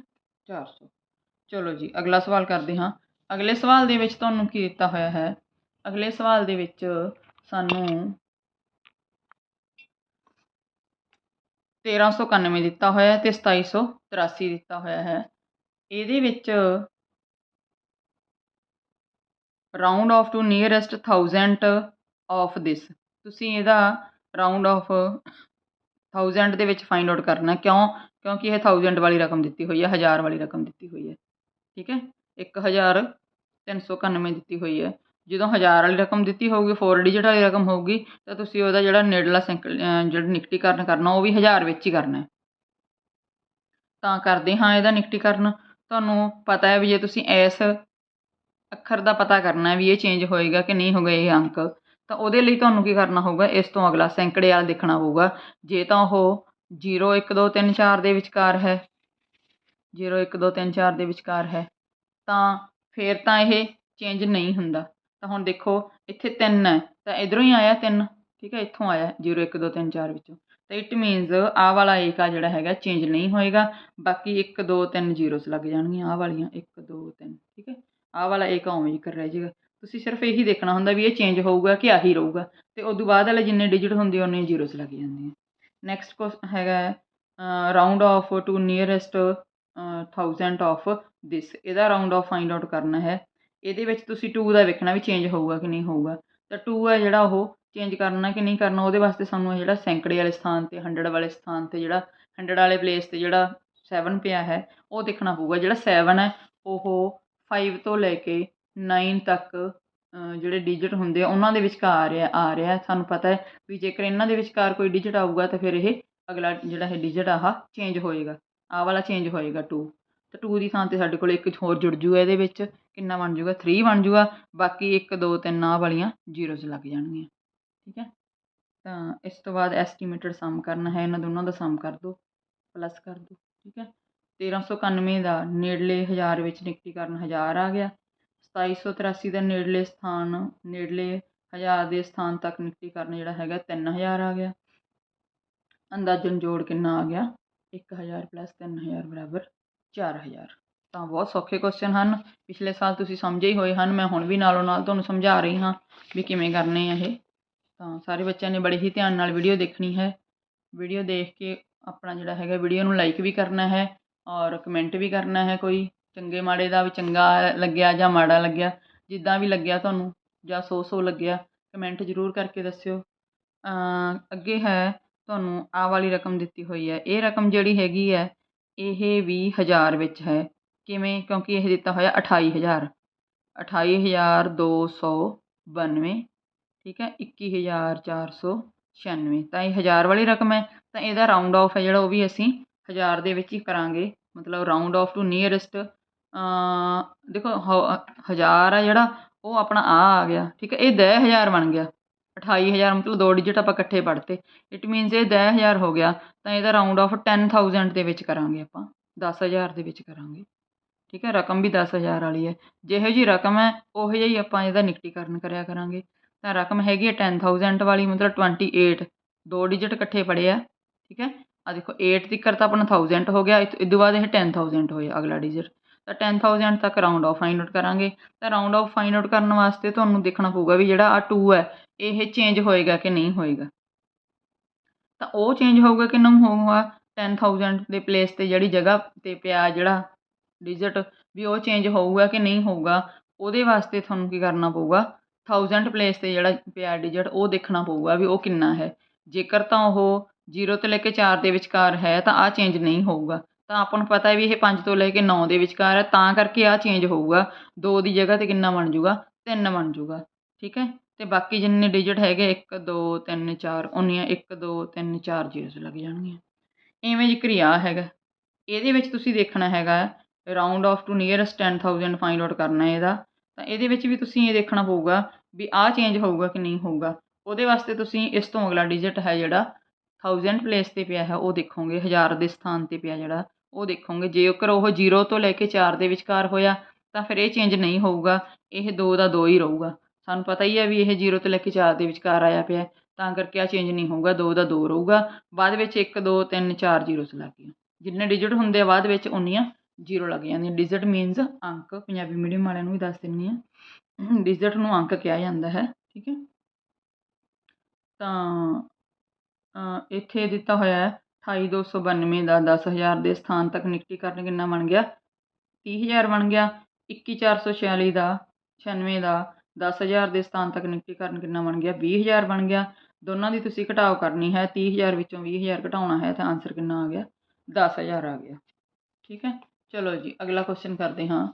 400 ਚਲੋ ਜੀ, ਅਗਲਾ ਸਵਾਲ ਕਰਦੇ ਹਾਂ। ਅਗਲੇ ਸਵਾਲ ਦੇ ਵਿੱਚ ਤੁਹਾਨੂੰ ਕੀ ਦਿੱਤਾ ਹੋਇਆ ਹੈ? ਅਗਲੇ ਸਵਾਲ ਦੇ ਵਿੱਚ ਸਾਨੂੰ 1391 ਦਿੱਤਾ ਹੋਇਆ ਤੇ 2783 ਦਿੱਤਾ ਹੋਇਆ ਹੈ। ਇਹਦੇ ਵਿੱਚ round off to nearest 1000 of this ਤੁਸੀਂ ਇਹਦਾ ਰਾਊਂਡ ਆਫ 1000 ਦੇ ਵਿੱਚ ਫਾਈਂਡ ਆਊਟ ਕਰਨਾ। ਕਿਉਂ? ਕਿਉਂਕਿ ਇਹ 1000 ਵਾਲੀ ਰਕਮ ਦਿੱਤੀ ਹੋਈ ਹੈ, ਹਜ਼ਾਰ ਵਾਲੀ ਰਕਮ ਦਿੱਤੀ ਹੋਈ ਹੈ। ਠੀਕ ਹੈ? 1391 ਦਿੱਤੀ ਹੋਈ ਹੈ। ਜਦੋਂ ਹਜ਼ਾਰ ਵਾਲੀ ਰਕਮ ਦਿੱਤੀ ਹੋਊਗੀ 4 ਡਿਜਿਟ ਵਾਲੀ ਰਕਮ ਹੋਊਗੀ, ਤਾਂ ਤੁਸੀਂ ਉਹਦਾ ਜਿਹੜਾ ਨੇੜਲਾ ਸੈਂਕ ਜਿਹੜਾ ਨਿਕਟੀਕਰਨ ਕਰਨਾ, ਉਹ ਵੀ ਹਜ਼ਾਰ ਵਿੱਚ ਹੀ ਕਰਨਾ ਤਾਂ ਕਰਦੇ ਹਾਂ ਇਹਦਾ ਨਿਕਟੀਕਰਨ। ਤੁਹਾਨੂੰ ਪਤਾ ਹੈ ਵੀ ਜੇ ਤੁਸੀਂ ਇਸ ਅੱਖਰ ਦਾ ਪਤਾ ਕਰਨਾ ਵੀ ਇਹ ਚੇਂਜ ਹੋਏਗਾ ਕਿ ਨਹੀਂ ਹੋਗਾ ਇਹ ਅੰਕ। ਤਾਂ ਉਹਦੇ ਲਈ ਤੁਹਾਨੂੰ ਕੀ ਕਰਨਾ ਹੋਊਗਾ? ਇਸ ਤੋਂ ਅਗਲਾ ਸੈਂਕੜੇ ਵਾਲਾ ਦੇਖਣਾ ਹੋਊਗਾ। ਜੇ ਤਾਂ ਉਹ 0 1 2 3 4 ਦੇ ਵਿਚਕਾਰ ਹੈ 0 1 2 3 4 ਦੇ ਵਿਚਕਾਰ ਹੈ, ਤਾਂ ਫਿਰ ਤਾਂ ਇਹ ਚੇਂਜ ਨਹੀਂ ਹੁੰਦਾ। ਤਾਂ ਹੁਣ ਦੇਖੋ, ਇੱਥੇ 3 ਹੈ, ਤਾਂ ਇਧਰੋਂ ਹੀ ਆਇਆ 3 ਠੀਕ ਹੈ, ਇੱਥੋਂ ਆਇਆ 0 1 2 3 4 ਵਿੱਚੋਂ। ਤਾਂ ਇਟ ਮੀਨਸ ਆਹ ਵਾਲਾ ਏਕਾ ਜਿਹੜਾ ਹੈਗਾ ਚੇਂਜ ਨਹੀਂ ਹੋਏਗਾ। ਬਾਕੀ 1 2 3 ਜ਼ੀਰੋਸ ਲੱਗ ਜਾਣਗੀਆਂ, ਆਹ ਵਾਲੀਆਂ 1 2 3 ਠੀਕ ਹੈ। ਆਹ ਵਾਲਾ ਏਕਾ ਉਵੇਂ ਹੀ ਕਰ ਰਹਿ ਜਾਏਗਾ। ਤੁਸੀਂ ਸਿਰਫ ਇਹੀ ਦੇਖਣਾ ਹੁੰਦਾ ਵੀ ਇਹ ਚੇਂਜ ਹੋਊਗਾ ਕਿ ਆਹੀ ਰਹੂਗਾ। ਅਤੇ ਉਦੋਂ ਬਾਅਦ ਵਾਲੇ ਜਿੰਨੇ ਡਿਜਿਟ ਹੁੰਦੇ ਉਹਨੇ ਜ਼ੀਰੋਸ ਲੱਗ ਜਾਂਦੀਆਂ। ਨੈਕਸਟ ਕੁਸ਼ ਹੈਗਾ round off to nearest thousand of this ਇਹਦਾ ਰਾਊਂਡ ਆਫ ਫਾਈਂਡ ਆਊਟ ਕਰਨਾ ਹੈ। ਇਹਦੇ ਵਿੱਚ ਤੁਸੀਂ 2 ਦਾ ਵੇਖਣਾ ਵੀ ਚੇਂਜ ਹੋਊਗਾ ਕਿ ਨਹੀਂ ਹੋਊਗਾ। ਤਾਂ 2 ਹੈ ਜਿਹੜਾ ਉਹ ਚੇਂਜ ਕਰਨਾ ਕਿ ਨਹੀਂ ਕਰਨਾ, ਉਹਦੇ ਵਾਸਤੇ ਸਾਨੂੰ ਜਿਹੜਾ ਸੈਂਕੜੇ ਵਾਲੇ ਸਥਾਨ 'ਤੇ 100 ਵਾਲੇ ਸਥਾਨ 'ਤੇ ਜਿਹੜਾ 100 ਵਾਲੇ ਪਲੇਸ 'ਤੇ ਜਿਹੜਾ 7 ਪਿਆ ਹੈ, ਉਹ ਦੇਖਣਾ ਪਊਗਾ। ਜਿਹੜਾ 7 ਹੈ, ਉਹ 5 ਤੋਂ ਲੈ ਕੇ ਨਾਈਨ ਤੱਕ ਜਿਹੜੇ ਡਿਜਿਟ ਹੁੰਦੇ ਆ, ਉਹਨਾਂ ਦੇ ਵਿਚਕਾਰ ਆ ਆ ਰਿਹਾ। ਸਾਨੂੰ ਪਤਾ ਹੈ ਵੀ ਜੇਕਰ ਇਹਨਾਂ ਦੇ ਵਿਚਕਾਰ ਕੋਈ ਡਿਜਿਟ ਆਊਗਾ, ਤਾਂ ਫਿਰ ਇਹ ਅਗਲਾ ਜਿਹੜਾ ਇਹ ਡਿਜਿਟ ਆਹ ਚੇਂਜ ਹੋਏਗਾ। ਆਹ ਵਾਲਾ ਚੇਂਜ ਹੋਏਗਾ 2 ਤਾਂ 2 ਦੀ ਥਾਂ 'ਤੇ ਸਾਡੇ ਕੋਲ ਇੱਕ ਹੋਰ ਜੁੜ ਜੂਗਾ ਇਹਦੇ ਵਿੱਚ। ਕਿੰਨਾ ਬਣ ਜੂਗਾ? 3 ਬਣ ਜੂਗਾ। ਬਾਕੀ 1 2 3 ਆਹ ਵਾਲੀਆਂ ਜ਼ੀਰੋਜ਼ ਲੱਗ ਜਾਣਗੀਆਂ। ਠੀਕ ਹੈ? ਤਾਂ ਇਸ ਤੋਂ ਬਾਅਦ ਐਸਟੀਮੇਟਡ ਸਮ ਕਰਨਾ ਹੈ। ਇਹਨਾਂ ਦੋਨਾਂ ਦਾ ਸਮ ਕਰ ਦਿਓ ਪਲੱਸ ਕਰ ਦਿਓ ਠੀਕ ਹੈ? 1391 ਦਾ ਨੇੜਲੇ ਹਜ਼ਾਰ ਵਿੱਚ ਨਿਕਟੀ ਕਰਨ ਹਜ਼ਾਰ ਆ ਗਿਆ। 2783 ਦਾ ਨੇੜਲੇ ਸਥਾਨ, ਨੇੜਲੇ ਹਜ਼ਾਰ ਦੇ ਸਥਾਨ ਤੱਕ ਨਿਕਟੀ ਜਿਹੜਾ ਹੈਗਾ 3000 ਆ ਗਿਆ। ਅੰਦਾਜ਼ਨ ਜੋੜ ਕਿੰਨਾ ਆ ਗਿਆ? ਇੱਕ ਹਜ਼ਾਰ ਪਲੱਸ 3000 ਬਰਾਬਰ ਚਾਰ ਹਜ਼ਾਰ। ਤਾਂ ਬਹੁਤ ਸੌਖੇ ਕੁਐਸਚਨ ਹਨ। ਪਿਛਲੇ ਸਾਲ ਤੁਸੀਂ ਸਮਝੇ ਹੀ ਹੋਏ ਹਨ। ਮੈਂ ਹੁਣ ਵੀ ਨਾਲੋਂ ਨਾਲ ਤੁਹਾਨੂੰ ਸਮਝਾ ਰਹੀ ਹਾਂ ਵੀ ਕਿਵੇਂ ਕਰਨੇ ਆ ਇਹ। ਤਾਂ ਸਾਰੇ ਬੱਚਿਆਂ ਨੇ ਬੜੇ ਹੀ ਧਿਆਨ ਨਾਲ ਵੀਡੀਓ ਦੇਖਣੀ ਹੈ। ਵੀਡੀਓ ਦੇਖ ਕੇ ਆਪਣਾ ਜਿਹੜਾ ਹੈਗਾ ਵੀਡੀਓ ਨੂੰ ਲਾਈਕ ਵੀ ਕਰਨਾ ਹੈ ਔਰ ਕਮੈਂਟ ਵੀ ਕਰਨਾ ਹੈ ਕੋਈ। ਚੰਗੇ ਮਾੜੇ ਦਾ ਵੀ ਚੰਗਾ ਲੱਗਿਆ ਜਾਂ ਮਾੜਾ ਲੱਗਿਆ, ਜਿੱਦਾਂ ਵੀ ਲੱਗਿਆ ਤੁਹਾਨੂੰ ਜਾਂ ਸੋ ਸੋ ਲੱਗਿਆ ਕਮੈਂਟ ਜ਼ਰੂਰ ਕਰਕੇ ਦੱਸਿਓ। ਅੱਗੇ ਹੈ ਤੁਹਾਨੂੰ ਆਹ ਵਾਲੀ ਰਕਮ ਦਿੱਤੀ ਹੋਈ ਹੈ। ਇਹ ਰਕਮ ਜਿਹੜੀ ਹੈਗੀ ਹੈ, ਇਹ ਵੀਹ ਹਜ਼ਾਰ ਵਿੱਚ ਹੈ। ਕਿਵੇਂ? ਕਿਉਂਕਿ ਇਹ ਦਿੱਤਾ ਹੋਇਆ 28000 28292 ਠੀਕ ਹੈ? 21496 ਤਾਂ ਇਹ ਹਜ਼ਾਰ ਵਾਲੀ ਰਕਮ ਹੈ। ਤਾਂ ਇਹਦਾ ਰਾਊਂਡ ਆਫ ਹੈ ਜਿਹੜਾ ਉਹ ਵੀ ਅਸੀਂ ਹਜ਼ਾਰ ਦੇ ਵਿੱਚ ਹੀ ਕਰਾਂਗੇ। ਮਤਲਬ ਰਾਊਂਡ ਆਫ ਟੂ ਨੀਅਰੈਸਟ ਦੇਖੋ ਹ, ਹਜ਼ਾਰ ਆ ਜਿਹੜਾ, ਉਹ ਆਪਣਾ ਆ ਆ ਗਿਆ। ਠੀਕ ਹੈ ਇਹ ਦਸ ਹਜ਼ਾਰ ਬਣ ਗਿਆ। ਅਠਾਈ ਹਜ਼ਾਰ ਮਤਲਬ ਦੋ ਡਿਜਿਟ ਆਪਾਂ ਇਕੱਠੇ ਪੜ੍ਹਤੇ। ਇਟ ਮੀਨਜ਼ ਇਹ ਦਸ ਹਜ਼ਾਰ ਹੋ ਗਿਆ। ਤਾਂ ਇਹਦਾ ਰਾਉਂਡ ਆਫ 10000 ਦੇ ਵਿੱਚ ਕਰਾਂਗੇ ਆਪਾਂ। ਦਸ ਹਜ਼ਾਰ ਦੇ ਵਿੱਚ ਕਰਾਂਗੇ। ਠੀਕ ਹੈ ਰਕਮ ਵੀ ਦਸ ਹਜ਼ਾਰ ਵਾਲੀ ਹੈ। ਜਿਹੋ ਜਿਹੀ ਰਕਮ ਹੈ, ਉਹੋ ਜਿਹੀ ਆਪਾਂ ਇਹਦਾ ਨਿਕਟੀਕਰਨ ਕਰਿਆ ਕਰਾਂਗੇ। ਤਾਂ ਰਕਮ ਹੈਗੀ ਹੈ 10000 ਵਾਲੀ, ਮਤਲਬ 28 ਦੋ ਡਿਜਿਟ ਇਕੱਠੇ ਪੜੇ ਆ ਠੀਕ ਹੈ? ਆ ਦੇਖੋ 8 ਤਿੱਕਰ ਤਾਂ ਆਪਣਾ 1000 ਹੋ ਗਿਆ। ਇਹ ਤੋਂ ਬਾਅਦ ਇਹ 10000 ਹੋਇਆ, ਅਗਲਾ ਡਿਜਿਟ ਤਾਂ 10000 ਤੱਕ ਰਾਊਂਡ ਆਫ ਫਾਈਂਡ ਆਊਟ ਕਰਾਂਗੇ। ਤਾਂ ਰਾਊਂਡ ਆਫ ਫਾਈਂਡ ਆਊਟ ਕਰਨ ਵਾਸਤੇ ਤੁਹਾਨੂੰ ਦੇਖਣਾ ਪਊਗਾ ਵੀ ਜਿਹੜਾ ਆ 2 ਹੈ, ਇਹ ਚੇਂਜ ਹੋਏਗਾ ਕਿ ਨਹੀਂ ਹੋਏਗਾ। ਤਾਂ ਉਹ ਚੇਂਜ ਹੋਊਗਾ ਕਿ ਨਹੀਂ ਹੋਊਗਾ 10000 ਦੇ ਪਲੇਸ 'ਤੇ ਜਿਹੜੀ ਜਗ੍ਹਾ 'ਤੇ ਪਿਆ ਜਿਹੜਾ ਡਿਜਿਟ ਵੀ ਉਹ ਚੇਂਜ ਹੋਊਗਾ ਕਿ ਨਹੀਂ ਹੋਊਗਾ, ਉਹਦੇ ਵਾਸਤੇ ਤੁਹਾਨੂੰ ਕੀ ਕਰਨਾ ਪਊਗਾ 1000 ਪਲੇਸ 'ਤੇ ਜਿਹੜਾ ਪਿਆ ਡਿਜਿਟ ਉਹ ਦੇਖਣਾ ਪਊਗਾ ਵੀ ਉਹ ਕਿੰਨਾ ਹੈ। ਜੇਕਰ ਤਾਂ ਉਹ 0 ਤੋਂ ਲੈ ਕੇ 4 ਦੇ ਵਿਚਕਾਰ ਹੈ, ਤਾਂ ਆ ਚੇਂਜ ਨਹੀਂ ਹੋਊਗਾ। ਤਾਂ ਆਪਾਂ ਨੂੰ ਪਤਾ ਵੀ ਇਹ ਪੰਜ ਤੋਂ ਲੈ ਕੇ ਨੌ ਦੇ ਵਿਚਕਾਰ ਹੈ ਤਾਂ ਕਰਕੇ ਆਹ ਚੇਂਜ ਹੋਊਗਾ। ਦੋ ਦੀ ਜਗ੍ਹਾ ਤੇ ਕਿੰਨਾ ਬਣ ਜੂਗਾ? ਤਿੰਨ ਬਣ ਜੂਗਾ, ਠੀਕ ਹੈ? ਅਤੇ ਬਾਕੀ ਜਿੰਨੇ ਡਿਜਿਟ ਹੈਗੇ 1 2 3 4 ਉਨੀਆਂ 1 2 3 4 ਜ਼ੀਰੋਸ ਲੱਗ ਜਾਣਗੀਆਂ। ਇਵੇਂ ਜ਼ਿਕਰ ਆ ਹੈਗਾ। ਇਹਦੇ ਵਿੱਚ ਤੁਸੀਂ ਦੇਖਣਾ ਹੈਗਾ round off to nearest 10000 find out ਕਰਨਾ ਇਹਦਾ। ਤਾਂ ਇਹਦੇ ਵਿੱਚ ਵੀ ਤੁਸੀਂ ਇਹ ਦੇਖਣਾ ਪਊਗਾ ਵੀ ਆਹ ਚੇਂਜ ਹੋਊਗਾ ਕਿ ਨਹੀਂ ਹੋਊਗਾ। ਉਹਦੇ ਵਾਸਤੇ ਤੁਸੀਂ ਇਸ ਤੋਂ ਅਗਲਾ ਡਿਜਿਟ ਹੈ ਜਿਹੜਾ 1000 ਪਲੇਸ ਤੇ ਪਿਆ ਹੈ, ਉਹ ਦੇਖੋਗੇ, ਹਜ਼ਾਰ ਦੇ ਸਥਾਨ ਤੇ ਪਿਆ ਜਿਹੜਾ ਉਹ ਦੇਖੋਗੇ, ਜੇਕਰ ਉਹ 0 ਤੋਂ ਲੈ ਕੇ 4 ਦੇ ਵਿਚਕਾਰ ਹੋਇਆ, ਤਾਂ ਫਿਰ ਇਹ ਚੇਂਜ ਨਹੀਂ ਹੋਊਗਾ, ਇਹ 2 ਦਾ 2 ਹੀ ਰਹੂਗਾ। ਸਾਨੂੰ ਪਤਾ ਹੀ ਹੈ ਵੀ ਇਹ 0 ਤੋਂ ਲੈ ਕੇ 4 ਦੇ ਵਿਚਕਾਰ ਆਇਆ ਪਿਆ ਤਾਂ ਕਰਕੇ ਆ ਚੇਂਜ ਨਹੀਂ ਹੋਊਗਾ 2 ਦਾ 2 ਰਹੂਗਾ। ਬਾਅਦ ਵਿੱਚ 1 2 3 4 ਜ਼ੀਰੋਸ ਲੱਗ ਗਏ ਜਿੰਨੇ ਡਿਜਿਟ ਹੁੰਦੇ ਆ, ਬਾਅਦ ਵਿੱਚ ਉਨੀਆਂ ਜ਼ੀਰੋ ਲੱਗ ਜਾਂਦੀਆਂ। ਡਿਜਿਟ ਮੀਨਸ ਅੰਕ, ਪੰਜਾਬੀ ਮੀਡੀਅਮ ਵਾਲਿਆਂ ਨੂੰ ਵੀ ਦੱਸ ਦਿੰਨੀ ਆ ਡਿਜਿਟ ਨੂੰ ਅੰਕ ਕਿਹਾ ਜਾਂਦਾ ਹੈ, ਠੀਕ ਹੈ। ਤਾਂ ਇੱਥੇ ਦਿੱਤਾ ਹੋਇਆ ਹੈ 28292 ਦਾ ਦਸ ਹਜ਼ਾਰ ਦੇ ਸਥਾਨ ਤੱਕ ਨਿਕਟੀਕਰਨ ਕਿੰਨਾ ਬਣ ਗਿਆ? 30000 ਬਣ ਗਿਆ। 21446 ਦਾ 96 ਦਾ 10000 ਦੇ ਸਥਾਨ ਤੱਕ ਨਿਕਟੀਕਰਨ ਕਿੰਨਾ ਬਣ ਗਿਆ? 20000 ਬਣ ਗਿਆ। ਦੋਨਾਂ ਦੀ ਤੁਸੀਂ ਘਟਾਓ ਕਰਨੀ ਹੈ। 30000 ਵਿੱਚੋਂ 20000 ਘਟਾਉਣਾ ਹੈ ਤਾਂ ਆਨਸਰ ਕਿੰਨਾ ਆ ਗਿਆ? ਦਸ ਹਜ਼ਾਰ ਆ ਗਿਆ। ਠੀਕ ਹੈ? ਚਲੋ ਜੀ, ਅਗਲਾ ਕੁਐਸਚਨ ਕਰਦੇ ਹਾਂ।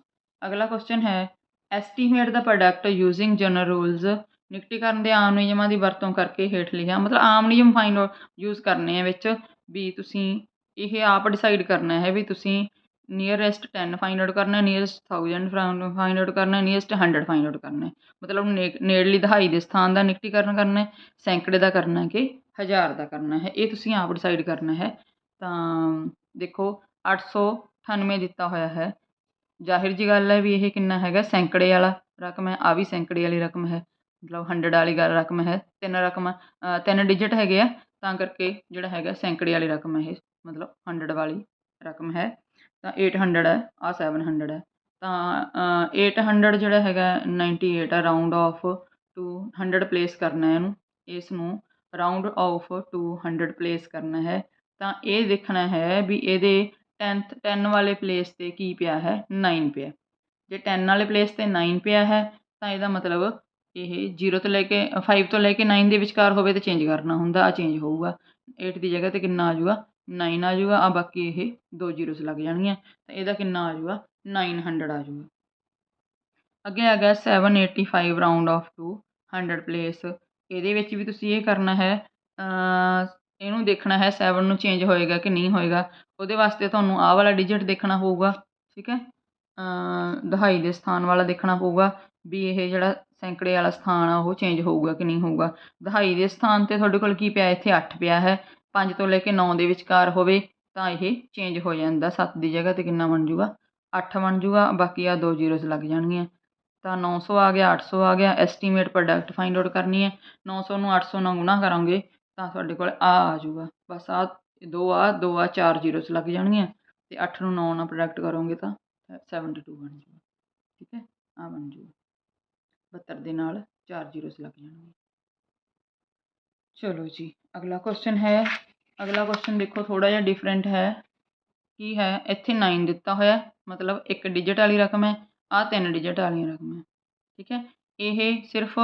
ਅਗਲਾ ਕੁਐਸਚਨ ਹੈ estimate the product using general rules ਨਿਕਟੀਕਰਨ ਦੇ ਆਮ ਨਿਯਮਾਂ ਦੀ ਵਰਤੋਂ ਕਰਕੇ ਹੇਠ ਲਿਖਿਆ। ਮਤਲਬ ਆਮ ਨਿਯਮ ਫਾਈਂਡ ਯੂਜ਼ ਕਰਨੇ ਆ ਵਿੱਚ। ਵੀ ਤੁਸੀਂ ਇਹ ਆਪ ਡਿਸਾਈਡ ਕਰਨਾ ਹੈ ਵੀ ਤੁਸੀਂ ਨੀਅਰੈਸਟ 10 ਫਾਈਂਡ ਆਊਟ ਕਰਨਾ ਨੀਅਰੈਸਟ 1000 ਫਾਈਂਡ ਆਊਟ ਕਰਨਾ ਨੀਅਰੈਸਟ 100 ਫਾਈਂਡ ਆਊਟ ਕਰਨਾ ਮਤਲਬ ਨੇੜਲੀ ਦਹਾਈ ਦੇ ਸਥਾਨ ਦਾ ਨਿਕਟੀਕਰਨ ਕਰਨਾ ਸੈਂਕੜੇ ਦਾ ਕਰਨਾ ਕਿ ਹਜ਼ਾਰ ਦਾ ਕਰਨਾ ਹੈ। ਇਹ ਤੁਸੀਂ ਆਪ ਡਿਸਾਈਡ ਕਰਨਾ ਹੈ। ਤਾਂ ਦੇਖੋ 898 ਦਿੱਤਾ ਹੋਇਆ ਹੈ। ਜ਼ਾਹਿਰ ਜੀ ਗੱਲ ਹੈ ਵੀ ਇਹ ਕਿੰਨਾ ਹੈਗਾ? ਸੈਂਕੜੇ ਵਾਲਾ ਰਕਮ ਹੈ। ਆ ਵੀ ਸੈਂਕੜੇ ਵਾਲੀ ਰਕਮ ਹੈ। ਮਤਲਬ 100 ਵਾਲੀ ਗੱਲ ਰਕਮ ਹੈ। ਤਿੰਨ ਰਕਮ ਤਿੰਨ ਡਿਜਿਟ ਹੈਗੇ ਆ। ਤਾਂ ਕਰਕੇ ਜਿਹੜਾ ਹੈਗਾ ਸੈਂਕੜੇ ਵਾਲੀ ਰਕਮ ਹੈ ਇਹ, ਮਤਲਬ ਹੰਡਰਡ ਵਾਲੀ ਰਕਮ ਹੈ। ਤਾਂ 800 ਹੈ ਆ 700 ਹੈ। ਤਾਂ 800 ਜਿਹੜਾ ਹੈਗਾ 98 ਆ ਰਾਉਂਡ ਆਫ ਟੂ 100 ਪਲੇਸ ਕਰਨਾ ਹੈ ਇਹਨੂੰ। ਇਸ ਨੂੰ ਰਾਉਂਡ ਆਫ ਟੂ 100 ਪਲੇਸ ਕਰਨਾ ਹੈ। ਤਾਂ ਇਹ ਦੇਖਣਾ ਹੈ ਵੀ ਇਹਦੇ 10th 10 ਵਾਲੇ ਪਲੇਸ 'ਤੇ ਕੀ ਪਿਆ ਹੈ? 9 ਪਿਆ। ਜੇ 10 ਵਾਲੇ ਪਲੇਸ 'ਤੇ 9 ਪਿਆ ਹੈ, ਤਾਂ ਇਹਦਾ ਮਤਲਬ ਇਹ ਜ਼ੀਰੋ ਤੋਂ ਲੈ ਕੇ ਫਾਈਵ ਤੋਂ ਲੈ ਕੇ ਨਾਈਨ ਦੇ ਵਿਚਕਾਰ ਹੋਵੇ ਤਾਂ ਚੇਂਜ ਕਰਨਾ ਹੁੰਦਾ, ਆਹ ਚੇਂਜ ਹੋਊਗਾ। ਏਟ ਦੀ ਜਗ੍ਹਾ 'ਤੇ ਕਿੰਨਾ ਆ ਜੂਗਾ ਨਾਈਨ ਆ ਜੂਗਾ ਆ ਬਾਕੀ ਇਹ ਦੋ ਜ਼ੀਰੋਸ ਲੱਗ ਜਾਣਗੀਆਂ। ਤਾਂ ਇਹਦਾ ਕਿੰਨਾ ਆ ਜੂਗਾ ਨਾਈਨ ਹੰਡਰਡ ਆ ਜੂਗਾ ਅੱਗੇ ਆ ਗਿਆ 785 ਰਾਉਂਡ ਆਫ ਟੂ 100 ਪਲੇਸ ਇਹਦੇ ਵਿੱਚ ਵੀ ਤੁਸੀਂ ਇਹ ਕਰਨਾ ਹੈ ਇਹਨੂੰ ਦੇਖਣਾ ਹੈ 7 ਨੂੰ ਚੇਂਜ ਹੋਏਗਾ ਕਿ ਨਹੀਂ ਹੋਏਗਾ। ਉਹਦੇ ਵਾਸਤੇ ਤੁਹਾਨੂੰ ਆਹ ਵਾਲਾ ਡਿਜਿਟ ਦੇਖਣਾ ਹੋਊਗਾ ਠੀਕ ਹੈ? ਦਹਾਈ ਦੇ ਸਥਾਨ ਵਾਲਾ ਦੇਖਣਾ ਪਊਗਾ, ਵੀ ਇਹ ਜਿਹੜਾ ਸੈਂਕੜੇ ਵਾਲਾ ਸਥਾਨ ਆ, ਉਹ ਚੇਂਜ ਹੋਊਗਾ ਕਿ ਨਹੀਂ ਹੋਊਗਾ? ਦਹਾਈ ਦੇ ਸਥਾਨ 'ਤੇ ਤੁਹਾਡੇ ਕੋਲ ਕੀ ਪਿਆ? ਇੱਥੇ ਅੱਠ ਪਿਆ ਹੈ। ਪੰਜ ਤੋਂ ਲੈ ਕੇ ਨੌ ਦੇ ਵਿਚਕਾਰ ਹੋਵੇ ਤਾਂ ਇਹ ਚੇਂਜ ਹੋ ਜਾਂਦਾ। ਸੱਤ ਦੀ ਜਗ੍ਹਾ 'ਤੇ ਕਿੰਨਾ ਬਣ ਜੂਗਾ ਅੱਠ ਬਣ ਜੂਗਾ ਬਾਕੀ ਆ ਦੋ ਜ਼ੀਰੋਸ ਲੱਗ ਜਾਣਗੀਆਂ। ਤਾਂ 900 ਆ ਗਿਆ 800 ਆ ਗਿਆ। ਐਸਟੀਮੇਟ ਪ੍ਰੋਡਕਟ ਫਾਈਂਡ ਆਊਟ ਕਰਨੀ ਹੈ। 900 ਨੂੰ 800 ਨਾਲ ਗੁਣਾ ਕਰਾਂਗੇ ਤਾਂ ਤੁਹਾਡੇ ਕੋਲ ਆ ਆ ਜੂਗਾ ਬਸ ਆ ਦੋ ਆ ਦੋ ਆ, ਚਾਰ ਜ਼ੀਰੋਸ ਲੱਗ ਜਾਣਗੀਆਂ। ਤੇ 8 ਨੂੰ 9 ਨਾਲ ਪ੍ਰੋਡਕਟ ਕਰੋਗੇ ਤਾਂ 72 ਬਣ ਜੂਗਾ ਠੀਕ ਹੈ? ਆ ਬਣ ਜੂਗਾ 72 ਦੇ ਨਾਲ ਚਾਰ ਜ਼ੀਰੋਸ ਲੱਗ ਜਾਣਗੇ। ਚਲੋ ਜੀ, ਅਗਲਾ ਕੁਐਸਚਨ ਹੈ। ਅਗਲਾ ਕੁਐਸਚਨ ਦੇਖੋ ਥੋੜਾ ਜਿਹਾ ਡਿਫਰੈਂਟ ਹੈ। ਕੀ ਹੈ? ਇੱਥੇ 9 ਦਿੱਤਾ ਹੋਇਆ ਮਤਲਬ ਇੱਕ ਡਿਜਟ ਵਾਲੀ ਰਕਮ ਹੈ ਆ ਤਿੰਨ ਡਿਜਿਟ ਵਾਲੀਆਂ ਰਕਮਾਂ ਠੀਕ ਹੈ? ਇਹ ਸਿਰਫ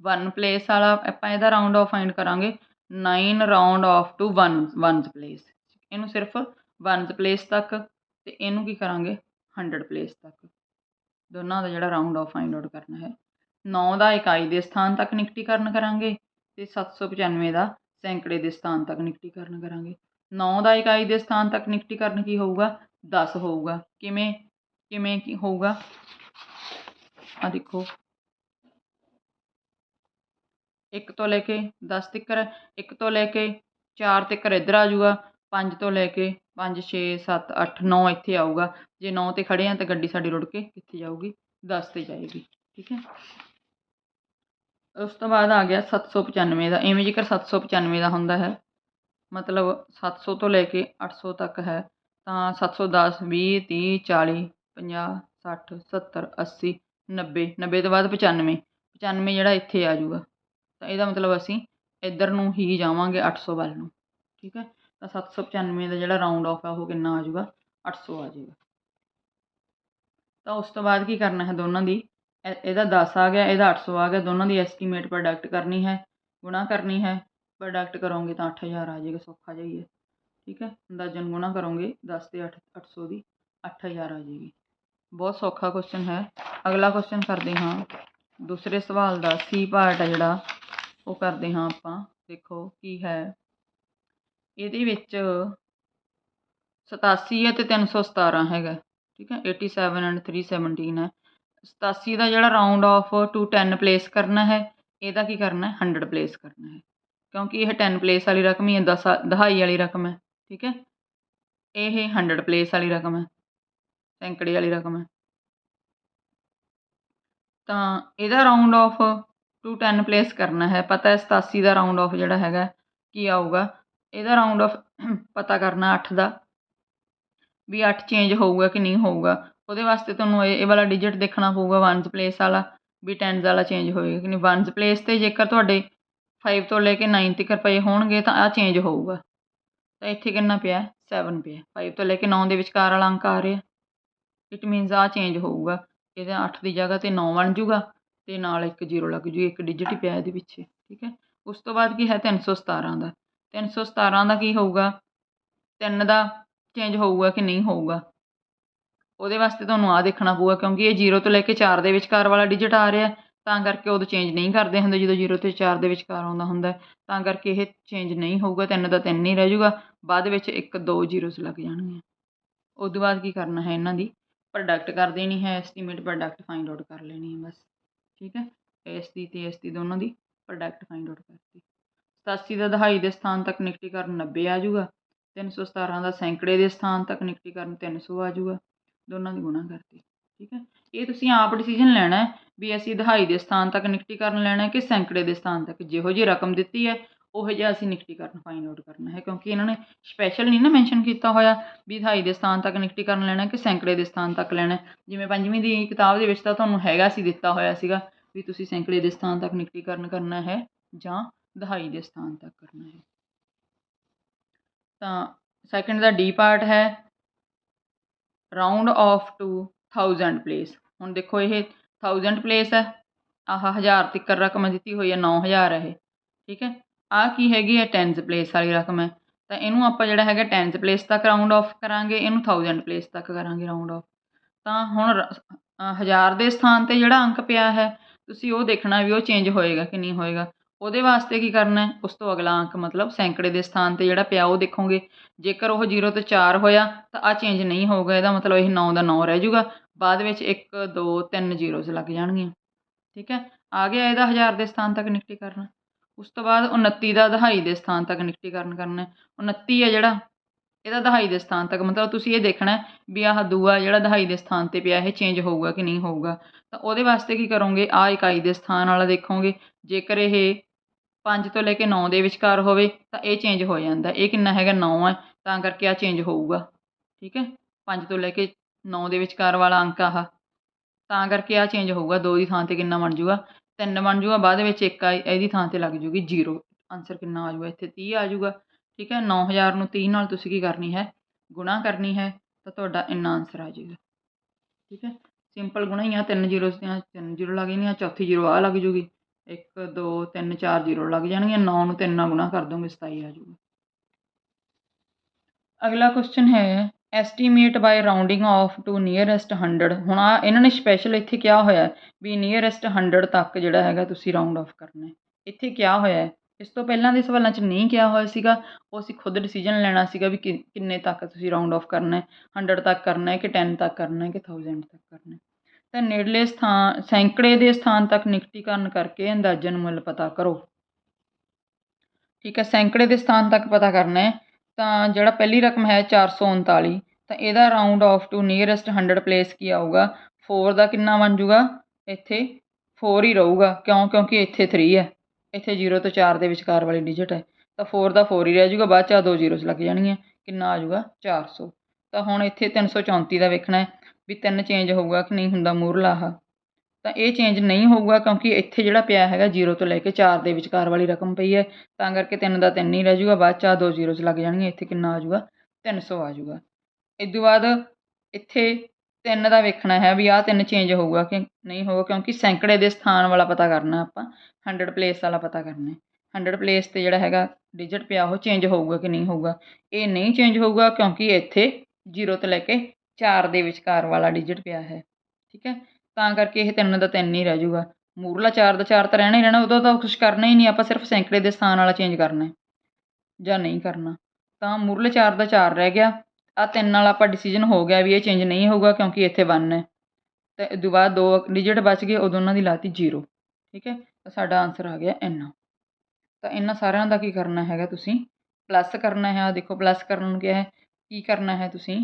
1 ਪਲੇਸ ਵਾਲਾ, ਆਪਾਂ ਇਹਦਾ ਰਾਉਂਡ ਆਫ ਫਾਈਂਡ ਕਰਾਂਗੇ। 9 round off to 1 ones place ਇਹਨੂੰ ਸਿਰਫ ਵਨਸ ਪਲੇਸ ਤੱਕ ਤੇ ਇਹਨੂੰ ਕੀ ਕਰਾਂਗੇ? 100 ਪਲੇਸ ਤੱਕ। ਦੋਨਾਂ ਦਾ ਜਿਹੜਾ ਰਾਉਂਡ ਆਫ ਫਾਈਂਡ ਆਊਟ ਕਰਨਾ ਹੈ। 9 ਦਾ ਇਕਾਈ ਦੇ ਸਥਾਨ ਤੱਕ ਨਿਕਟੀਕਰਨ ਕਰਾਂਗੇ ਤੇ 795 ਦਾ ਸੈਂਕੜੇ ਦੇ ਸਥਾਨ ਤੱਕ ਨਿਕਟੀਕਰਨ ਕਰਾਂਗੇ 9 ਦਾ ਇਕਾਈ ਦੇ ਸਥਾਨ ਤੱਕ ਨਿਕਟੀਕਰਨ ਕੀ ਹੋਊਗਾ 10 ਹੋਊਗਾ ਕਿਵੇਂ ਕਿਵੇਂ ਕੀ ਹੋਊਗਾ ਆ ਦੇਖੋ 1 ਤੋਂ ਲੈ ਕੇ 10 ਤੱਕਰ 1 ਤੋਂ ਲੈ ਕੇ 4 ਤੱਕਰ ਇੱਧਰ ਆ ਜਾਊਗਾ 5 ਤੋਂ ਲੈ ਕੇ 5 6 7 8 9 ਇੱਥੇ ਆਊਗਾ ਜੇ 9 ਤੇ ਖੜੇ ਆ ਤਾਂ ਗੱਡੀ ਸਾਡੀ ਰੁੜ ਕੇ ਕਿੱਥੇ ਜਾਊਗੀ 10 ਤੇ ਜਾਏਗੀ ਠੀਕ ਹੈ ਉਸ ਤੋਂ ਬਾਅਦ ਆ ਗਿਆ 795 ਦਾ, ਇਵੇਂ ਜੇਕਰ 795 ਦਾ ਹੁੰਦਾ ਹੈ, ਮਤਲਬ ਸੱਤ ਸੌ ਤੋਂ ਲੈ ਕੇ ਅੱਠ ਸੌ ਤੱਕ ਹੈ, ਤਾਂ ਸੱਤ ਸੌ ਦਸ, ਵੀਹ, ਤੀਹ, ਚਾਲੀ, ਪੰਜਾਹ, ਸੱਠ, ਸੱਤਰ, ਅੱਸੀ, ਨੱਬੇ ਨੱਬੇ ਤੋਂ ਬਾਅਦ 95 95 ਜਿਹੜਾ ਇੱਥੇ ਆ ਜਾਊਗਾ, ਤਾਂ ਇਹਦਾ ਮਤਲਬ ਅਸੀਂ ਇੱਧਰ ਨੂੰ ਹੀ ਜਾਵਾਂਗੇ ਅੱਠ ਸੌ ਵੱਲ ਨੂੰ, ਠੀਕ ਹੈ, ਤਾਂ 795 ਦਾ ਜਿਹੜਾ ਰਾਉਂਡ ਆਫ ਆ ਉਹ ਕਿੰਨਾ ਆ ਜਾਊਗਾ 800 ਆ ਜਾਏਗਾ ਤਾਂ ਉਸ ਤੋਂ ਬਾਅਦ ਕੀ ਕਰਨਾ ਹੈ ਦੋਨਾਂ ਦੀ ਇਹਦਾ ਦਸ ਆ ਗਿਆ, ਇਹਦਾ ਅੱਠ ਸੌ ਆ ਗਿਆ, ਦੋਨਾਂ ਦੀ ਐਸਟੀਮੇਟ ਪ੍ਰੋਡਕਟ ਕਰਨੀ ਹੈ, ਗੁਣਾ ਕਰਨੀ ਹੈ ਪ੍ਰੋਡਕਟ ਕਰੋਗੇ ਤਾਂ ਅੱਠ ਹਜ਼ਾਰ ਆ ਜਾਏਗਾ, ਸੌਖਾ ਜਿਹਾ ਹੀ ਹੈ, ਠੀਕ ਹੈ, ਅੰਦਾਜ਼ਨ ਗੁਣਾ ਕਰੋਗੇ 10 ਤੇ 8 800 ਦੀ ਅੱਠ ਹਜ਼ਾਰ ਆ ਜਾਏਗੀ, ਬਹੁਤ ਸੌਖਾ ਕੁਐਸਚਨ ਹੈ, ਅਗਲਾ ਕੁਐਸਚਨ ਕਰਦੇ ਹਾਂ, ਦੂਸਰੇ ਸਵਾਲ ਦਾ ਸੀ ਪਾਰਟ ਹੈ ਜਿਹੜਾ, ਉਹ ਕਰਦੇ ਹਾਂ ਆਪਾਂ, ਦੇਖੋ ਕੀ ਹੈ, ਇਹਦੇ ਵਿੱਚ 87 ਹੈ ਤੇ 317 ਹੈਗਾ, ਠੀਕ ਹੈ 87 ਐਂਡ 317 ਹੈ 87 ਦਾ ਜਿਹੜਾ round off to ten place ਕਰਨਾ ਹੈ, ਇਹਦਾ ਕੀ ਕਰਨਾ ਹੰਡਰਡ ਪਲੇਸ ਕਰਨਾ ਹੈ। ਕਿਉਂਕਿ ਇਹ ਟੈਨ ਪਲੇਸ ਵਾਲੀ ਰਕਮ ਹੀ ਹੈ, ਦਸ, ਦਹਾਈ ਵਾਲੀ ਰਕਮ ਹੈ, ਠੀਕ ਹੈ? ਇਹ ਹੰਡਰਡ ਪਲੇਸ ਵਾਲੀ ਰਕਮ ਹੈ, ਸੈਂਕੜੇ ਵਾਲੀ ਰਕਮ ਹੈ। ਤਾਂ ਇਹਦਾ round off to ten place ਕਰਨਾ ਹੈ। ਪਤਾ ਹੈ 87 ਦਾ ਰਾਊਂਡ ਆਫ ਜਿਹੜਾ ਹੈਗਾ ਕੀ ਆਊਗਾ? ਇਹਦਾ ਰਾਊਂਡ ਆਫ ਪਤਾ ਕਰਨਾ 8 ਦਾ, ਵੀ 8 ਚੇਂਜ ਹੋਊਗਾ ਕਿ ਨਹੀਂ ਹੋਊਗਾ। ਉਹਦੇ ਵਾਸਤੇ ਤੁਹਾਨੂੰ ਇਹ ਇਹ ਵਾਲਾ ਡਿਜਿਟ ਦੇਖਣਾ ਪਊਗਾ ਵਨਸ ਪਲੇਸ ਵਾਲਾ, ਵੀ ਟੈਨਸ ਵਾਲਾ ਚੇਂਜ ਹੋਏਗਾ ਕਿ ਨਹੀਂ। ਵਨਸ ਪਲੇਸ 'ਤੇ ਜੇਕਰ ਤੁਹਾਡੇ 5 ਤੋਂ ਲੈ ਕੇ 9 ਤੱਕ ਪਏ ਹੋਣਗੇ, ਤਾਂ ਆ ਚੇਂਜ ਹੋਊਗਾ। ਤਾਂ ਇੱਥੇ ਕਿੰਨਾ ਪਿਆ? 7 ਪਿਆ। 5 ਤੋਂ ਲੈ ਕੇ 9 ਦੇ ਵਿਚਕਾਰ ਵਾਲਾ ਅੰਕ ਆ ਰਿਹਾ। ਇਟ ਮੀਨਸ ਆ ਚੇਂਜ ਹੋਊਗਾ। ਇਹਦਾ 8 ਦੀ ਜਗ੍ਹਾ 'ਤੇ 9 ਬਣ ਜੂਗਾ ਅਤੇ ਨਾਲ ਇੱਕ ਜ਼ੀਰੋ ਲੱਗ ਜੂ, ਇੱਕ ਡਿਜਿਟ ਹੀ ਪਿਆ ਇਹਦੇ ਪਿੱਛੇ, ਠੀਕ ਹੈ? ਉਸ ਤੋਂ ਬਾਅਦ ਕੀ ਹੈ? 317 ਦਾ। 317 ਦਾ ਕੀ ਹੋਊਗਾ? 3 ਦਾ ਚੇਂਜ ਹੋਊਗਾ ਕਿ ਨਹੀਂ ਹੋਊਗਾ? ਉਹਦੇ ਵਾਸਤੇ ਤੁਹਾਨੂੰ ਆ ਦੇਖਣਾ ਪਊਗਾ, ਕਿਉਂਕਿ ਇਹ 0 ਤੋਂ ਲੈ ਕੇ 4 ਦੇ ਵਿਚਕਾਰ ਵਾਲਾ ਡਿਜਿਟ ਆ ਰਿਹਾ ਤਾਂ ਕਰਕੇ ਉਦੋਂ ਚੇਂਜ ਨਹੀਂ ਕਰਦੇ ਹੁੰਦੇ, ਜਦੋਂ 0 ਤੇ 4 ਦੇ ਵਿਚਕਾਰ ਆਉਂਦਾ ਹੁੰਦਾ ਤਾਂ ਕਰਕੇ ਇਹ ਚੇਂਜ ਨਹੀਂ ਹੋਊਗਾ, ਤਿੰਨ ਦਾ ਤਿੰਨ ਹੀ ਰਹਿ ਜਾਊਗਾ, ਬਾਅਦ ਵਿੱਚ ਇੱਕ, ਦੋ ਜ਼ੀਰੋਸ ਲੱਗ ਜਾਣਗੀਆਂ। ਉਸ ਤੋਂ ਬਾਅਦ ਕੀ ਕਰਨਾ ਹੈ ਇਹਨਾਂ ਦੀ? ਪ੍ਰੋਡਕਟ ਕਰ ਦੇਣੀ ਹੈ ਐਸਟੀਮੇਟ ਪ੍ਰੋਡਕਟ ਫਾਈਂਡ ਆਊਟ ਕਰ ਲੈਣੀ ਹੈ ਬਸ, ਠੀਕ ਹੈ? ਇਸ ਦੀ ਤੇ ਇਸ ਦੀ ਦੋਨਾਂ ਦੀ ਪ੍ਰੋਡਕਟ ਫਾਈਂਡ ਆਊਟ ਕਰਤੀ। 87 ਦਾ ਦਹਾਈ ਦੇ ਸਥਾਨ ਤੱਕ ਨਿਕਟੀਕਰਨ 90 ਆ ਜਾਊਗਾ 317 ਦਾ ਸੈਂਕੜੇ ਦੇ ਸਥਾਨ ਤੱਕ ਨਿਕਟੀਕਰਨ 300 ਆ ਜਾਊਗਾ ਦੋਨਾਂ ਦੀ ਗੁਣਾ ਕਰਤੀ, ਠੀਕ ਹੈ? ਇਹ ਤੁਸੀਂ ਆਪ ਡਿਸੀਜਨ ਲੈਣਾ ਹੈ ਵੀ ਅਸੀਂ ਦਹਾਈ ਦੇ ਸਥਾਨ ਤੱਕ ਨਿਕਟੀਕਰਨ ਲੈਣਾ ਕਿ ਸੈਂਕੜੇ ਦੇ ਸਥਾਨ ਤੱਕ ਜਿਹੋ ਜਿਹੀ ਰਕਮ ਦਿੱਤੀ ਹੈ, ਉਹੋ ਜਿਹਾ ਅਸੀਂ ਨਿਕਟੀਕਰਨ ਫਾਈਂਡ ਆਊਟ ਕਰਨਾ ਹੈ, ਕਿਉਂਕਿ ਇਹਨਾਂ ਨੇ ਸਪੈਸ਼ਲ ਨਹੀਂ ਨਾ ਮੈਂਸ਼ਨ ਕੀਤਾ ਹੋਇਆ ਵੀ ਦਹਾਈ ਦੇ ਸਥਾਨ ਤੱਕ ਨਿਕਟੀਕਰਨ ਲੈਣਾ ਕਿ ਸੈਂਕੜੇ ਦੇ ਸਥਾਨ ਤੱਕ ਲੈਣਾ ਜਿਵੇਂ ਪੰਜਵੀਂ ਦੀ ਕਿਤਾਬ ਦੇ ਵਿੱਚ ਤਾਂ ਤੁਹਾਨੂੰ ਹੈਗਾ ਸੀ ਦਿੱਤਾ ਹੋਇਆ ਸੀਗਾ ਵੀ ਤੁਸੀਂ ਸੈਂਕੜੇ ਦੇ ਸਥਾਨ ਤੱਕ ਨਿਕਟੀਕਰਨ ਕਰਨਾ ਹੈ ਜਾਂ ਦਹਾਈ ਦੇ ਸਥਾਨ ਤੱਕ ਕਰਨਾ ਹੈ। ਤਾਂ ਸੈਕਿੰਡ ਦਾ ਡੀ ਪਾਰਟ ਹੈ ਰਾਊਂਡ ਆਫ ਟੂ 1000 ਪਲੇਸ। ਹੁਣ ਦੇਖੋ ਇਹ 1000 ਪਲੇਸ ਹੈ, ਆਹ ਹਜ਼ਾਰ ਤੱਕ ਰਕਮ ਦਿੱਤੀ ਹੋਈ ਹੈ 9000 ਹੈ ਇਹ, ਠੀਕ ਹੈ? ਆ ਕੀ ਹੈਗੀ ਹੈ? ਟੈਨਸ ਪਲੇਸ ਵਾਲੀ ਰਕਮ ਹੈ। ਤਾਂ ਇਹਨੂੰ ਆਪਾਂ ਜਿਹੜਾ ਹੈਗਾ ਟੈਨਸ ਪਲੇਸ ਤੱਕ ਰਾਊਂਡ ਆਫ ਕਰਾਂਗੇ, ਇਹਨੂੰ 1000 ਪਲੇਸ ਤੱਕ ਕਰਾਂਗੇ ਰਾਊਂਡ ਆਫ ਤਾਂ ਹੁਣ ਹਜ਼ਾਰ ਦੇ ਸਥਾਨ 'ਤੇ ਜਿਹੜਾ ਅੰਕ ਪਿਆ ਹੈ, ਤੁਸੀਂ ਉਹ ਦੇਖਣਾ ਵੀ ਉਹ ਚੇਂਜ ਹੋਏਗਾ ਕਿ ਨਹੀਂ ਹੋਏਗਾ। ਉਹਦੇ ਵਾਸਤੇ ਕੀ ਕਰਨਾ ਹੈ? ਉਸ ਤੋਂ ਅਗਲਾ ਅੰਕ ਮਤਲਬ ਸੈਂਕੜੇ ਦੇ ਸਥਾਨ 'ਤੇ ਜਿਹੜਾ ਪਿਆ ਉਹ ਦੇਖੋਗੇ। ਜੇਕਰ ਉਹ 0 ਤੋਂ 4 ਹੋਇਆ, ਤਾਂ ਆ ਚੇਂਜ ਨਹੀਂ ਹੋਊਗਾ, ਇਹਦਾ ਮਤਲਬ ਇਹ 9 ਦਾ 9 ਰਹਿ ਜਾਊਗਾ, ਬਾਅਦ ਵਿੱਚ 1 2 3 ਜ਼ੀਰੋਜ਼ ਲੱਗ ਜਾਣਗੀਆਂ। ਠੀਕ ਹੈ? ਆ ਗਿਆ ਇਹਦਾ ਹਜ਼ਾਰ ਦੇ ਸਥਾਨ ਤੱਕ ਨਿਕਟੀ ਕਰਨਾ ਉਸ ਤੋਂ ਬਾਅਦ 29 ਦਾ ਦਹਾਈ ਦੇ ਸਥਾਨ ਤੱਕ ਨਿਕਟੀਕਰਨ ਕਰਨਾ 29 ਹੈ ਜਿਹੜਾ, ਇਹਦਾ ਦਹਾਈ ਦੇ ਸਥਾਨ ਤੱਕ, ਮਤਲਬ ਤੁਸੀਂ ਇਹ ਦੇਖਣਾ ਵੀ ਆਹ ਦੂਆ ਜਿਹੜਾ ਦਹਾਈ ਦੇ ਸਥਾਨ 'ਤੇ ਪਿਆ, ਇਹ ਚੇਂਜ ਹੋਊਗਾ ਕਿ ਨਹੀਂ ਹੋਊਗਾ। ਤਾਂ ਉਹਦੇ ਵਾਸਤੇ ਕੀ ਕਰੋਗੇ? ਆ ਇਕਾਈ ਦੇ ਸਥਾਨ ਵਾਲਾ ਦੇਖੋਗੇ। ਜੇਕਰ ਇਹ ਪੰਜ ਤੋਂ ਲੈ ਕੇ ਨੌ ਦੇ ਵਿਚਕਾਰ ਹੋਵੇ ਤਾਂ ਇਹ ਚੇਂਜ ਹੋ ਜਾਂਦਾ। ਇਹ ਕਿੰਨਾ ਹੈਗਾ? ਨੌ ਹੈ ਤਾਂ ਕਰਕੇ ਆ ਚੇਂਜ ਹੋਊਗਾ। ਠੀਕ ਹੈ? ਪੰਜ ਤੋਂ ਲੈ ਕੇ ਨੌ ਦੇ ਵਿਚਕਾਰ ਵਾਲਾ ਅੰਕ ਆਹ। ਤਾਂ ਕਰਕੇ ਆ ਚੇਂਜ ਹੋਊਗਾ। ਦੋ ਦੀ ਥਾਂ 'ਤੇ ਕਿੰਨਾ ਬਣ ਜੂਗਾ? ਤਿੰਨ ਬਣ ਜੂਗਾ। ਬਾਅਦ ਵਿੱਚ ਇੱਕ ਆ, ਇਹਦੀ ਥਾਂ 'ਤੇ ਲੱਗ ਜੂਗੀ ਜੀਰੋ। ਆਨਸਰ ਕਿੰਨਾ ਆ ਜੂਗਾ? ਇੱਥੇ 30 ਆ ਜੂਗਾ। ਠੀਕ ਹੈ? 9000 ਨੂੰ 30 ਨਾਲ ਤੁਸੀਂ ਕੀ ਕਰਨੀ ਹੈ? ਗੁਣਾ ਕਰਨੀ ਹੈ ਤਾਂ ਤੁਹਾਡਾ ਇੰਨਾ ਆਨਸਰ ਆ ਜਾਏਗਾ। ਠੀਕ ਹੈ? ਸਿੰਪਲ ਗੁਣਾ ਹੀ ਆ। ਤਿੰਨ ਜ਼ੀਰੋ ਦੀਆਂ ਤਿੰਨ ਜ਼ੀਰੋ ਲੱਗ ਜਾਣੀਆਂ ਚੌਥੀ ਜ਼ੀਰੋ ਆ ਲੱਗ ਜੂਗੀ। 1 2 3 4 ਜ਼ੀਰੋ ਲੱਗ ਜਾਣਗੀਆਂ, ਨੌ ਨੂੰ 3 ਨਾਲ ਗੁਣਾ ਕਰ ਦੋਗੇ 27 ਆ ਜਾਊਗਾ। ਅਗਲਾ ਕੁਐਸਚਨ ਹੈ estimate by rounding off to nearest 100 ਹੁਣ ਆ ਇਹਨਾਂ ਨੇ ਸਪੈਸ਼ਲ ਇੱਥੇ ਕਿਹਾ ਹੋਇਆ ਵੀ ਨੀਅਰੈਸਟ 100 ਤੱਕ ਜਿਹੜਾ ਹੈਗਾ ਤੁਸੀਂ ਰਾਉਂਡ ਆਫ ਕਰਨਾ ਇੱਥੇ ਕਿਹਾ ਹੋਇਆ ਇਸ ਤੋਂ ਪਹਿਲਾਂ ਦੇ ਸਵਾਲਾਂ 'ਚ ਨਹੀਂ ਕਿਹਾ ਹੋਇਆ ਸੀਗਾ, ਉਹ ਅਸੀਂ ਖੁਦ ਡਿਸੀਜਨ ਲੈਣਾ ਸੀਗਾ ਵੀ ਕਿੰਨੇ ਤੱਕ ਤੁਸੀਂ ਰਾਉਂਡ ਆਫ ਕਰਨਾ ਹੈ। 100 ਤੱਕ ਕਰਨਾ ਹੈ ਕਿ 10 ਤੱਕ ਕਰਨਾ ਹੈ ਕਿ 1000 ਤੱਕ ਕਰਨਾ ਹੈ। ਤਾਂ ਨੇੜਲੇ ਸਥਾਨ, ਸੈਂਕੜੇ ਦੇ ਸਥਾਨ ਤੱਕ ਨਿਕਟੀਕਰਨ ਕਰਕੇ ਅੰਦਾਜ਼ਨ ਮੁੱਲ ਪਤਾ ਕਰੋ। ਠੀਕ ਹੈ, ਸੈਂਕੜੇ ਦੇ ਸਥਾਨ ਤੱਕ ਪਤਾ ਕਰਨਾ ਹੈ। ਤਾਂ ਜਿਹੜਾ ਪਹਿਲੀ ਰਕਮ ਹੈ 439 ਤਾਂ ਇਹਦਾ round off to nearest 100 place ਕੀ ਆਊਗਾ? 4 ਦਾ ਕਿੰਨਾ ਬਣ ਜੂਗਾ? ਇੱਥੇ 4 ਹੀ ਰਹੂਗਾ। ਕਿਉਂ? ਕਿਉਂਕਿ ਇੱਥੇ 3 ਹੈ। ਇੱਥੇ 0 ਤੋਂ 4 ਦੇ ਵਿਚਕਾਰ ਵਾਲੀ ਡਿਜਿਟ ਹੈ। ਤਾਂ 4 ਦਾ 4 ਹੀ ਰਹਿ ਜੂਗਾ, ਬਾਅਦ 'ਚ ਆ ਦੋ ਜ਼ੀਰੋਸ ਲੱਗ ਜਾਣਗੀਆਂ। ਕਿੰਨਾ ਆ ਜੂਗਾ? 400 ਤਾਂ ਹੁਣ ਇੱਥੇ 334 ਦਾ ਵੇਖਣਾ ਹੈ। ਵੀ ਤਿੰਨ ਚੇਂਜ ਹੋਊਗਾ ਕਿ ਨਹੀਂ ਹੁੰਦਾ ਮੂਰਲਾ ਆਹ। ਤਾਂ ਇਹ ਚੇਂਜ ਨਹੀਂ ਹੋਊਗਾ ਕਿਉਂਕਿ ਇੱਥੇ ਜਿਹੜਾ ਪਿਆ ਹੈਗਾ 0 ਤੋਂ ਲੈ ਕੇ 4 ਦੇ ਵਿਚਕਾਰ ਵਾਲੀ ਰਕਮ ਪਈ ਹੈ। ਤਾਂ ਕਰਕੇ 3 ਦਾ 3 ਹੀ ਰਹਿ ਜੂਗਾ ਬਾਅਦ 'ਚ ਆ ਦੋ 'ਚ ਲੱਗ ਜਾਣਗੀਆਂ, ਇੱਥੇ ਕਿੰਨਾ ਆ ਜੂਗਾ 300 ਆ ਜੂਗਾ ਇਸ ਤੋਂ ਬਾਅਦ ਇੱਥੇ 3 ਦਾ ਵੇਖਣਾ ਹੈ ਵੀ ਆਹ 3 ਚੇਂਜ ਹੋਊਗਾ ਕਿ ਨਹੀਂ ਹੋਊਗਾ ਕਿਉਂਕਿ ਸੈਂਕੜੇ ਦੇ ਸਥਾਨ ਵਾਲਾ ਪਤਾ ਕਰਨਾ ਆਪਾਂ 100 ਪਲੇਸ ਵਾਲਾ ਪਤਾ ਕਰਨਾ ਹੈ। 100 ਪਲੇਸ 'ਤੇ ਜਿਹੜਾ ਹੈਗਾ ਡਿਜਿਟ ਪਿਆ ਉਹ ਚੇਂਜ ਹੋਊਗਾ ਕਿ ਨਹੀਂ ਹੋਊਗਾ? ਇਹ ਨਹੀਂ ਚੇਂਜ ਹੋਊਗਾ ਕਿਉਂਕਿ ਇੱਥੇ 0 ਤੋਂ ਲੈ ਕੇ 4 ਦੇ ਵਿਚਕਾਰ ਵਾਲਾ ਡਿਜਿਟ ਪਿਆ ਹੈ, ਠੀਕ ਹੈ? ਤਾਂ ਕਰਕੇ ਇਹ 3 ਦਾ 3 ਹੀ ਰਹਿ ਜਾਊਗਾ। ਮੂਰਲਾ 4 ਦਾ 4 ਤਾਂ ਰਹਿਣਾ ਹੀ ਰਹਿਣਾ, ਉਦੋਂ ਤਾਂ ਕੁਛ ਕਰਨਾ ਹੀ ਨਹੀਂ, ਆਪਾਂ ਸਿਰਫ ਸੈਂਕੜੇ ਦੇ ਸਥਾਨ ਵਾਲਾ ਚੇਂਜ ਕਰਨਾ ਜਾਂ ਨਹੀਂ ਕਰਨਾ। ਤਾਂ ਮੂਰਲੇ 4 ਦਾ 4 ਰਹਿ ਗਿਆ ਆ 3 ਨਾਲ ਆਪਾਂ ਡਿਸੀਜਨ ਹੋ ਗਿਆ ਵੀ ਇਹ ਚੇਂਜ ਨਹੀਂ ਹੋਊਗਾ ਕਿਉਂਕਿ ਇੱਥੇ 1 ਹੈ। ਤੇ ਇਹ ਤੋਂ ਬਾਅਦ ਦੋ ਡਿਜਿਟ ਬਚ ਗਏ, ਉਦੋਂ ਉਹਨਾਂ ਦੀ ਲਾਤੀ 0 ਠੀਕ ਹੈ? ਤਾਂ ਸਾਡਾ ਆਨਸਰ ਆ ਗਿਆ ਇੰਨਾ। ਤਾਂ ਇਹਨਾਂ ਸਾਰਿਆਂ ਦਾ ਕੀ ਕਰਨਾ ਹੈਗਾ ਤੁਸੀਂ? ਪਲੱਸ ਕਰਨਾ ਹੈ ਆ ਦੇਖੋ ਪਲੱਸ ਕਰਨ ਨੂੰ ਕਿਹਾ ਹੈ, ਕੀ ਕਰਨਾ ਹੈ ਤੁਸੀਂ?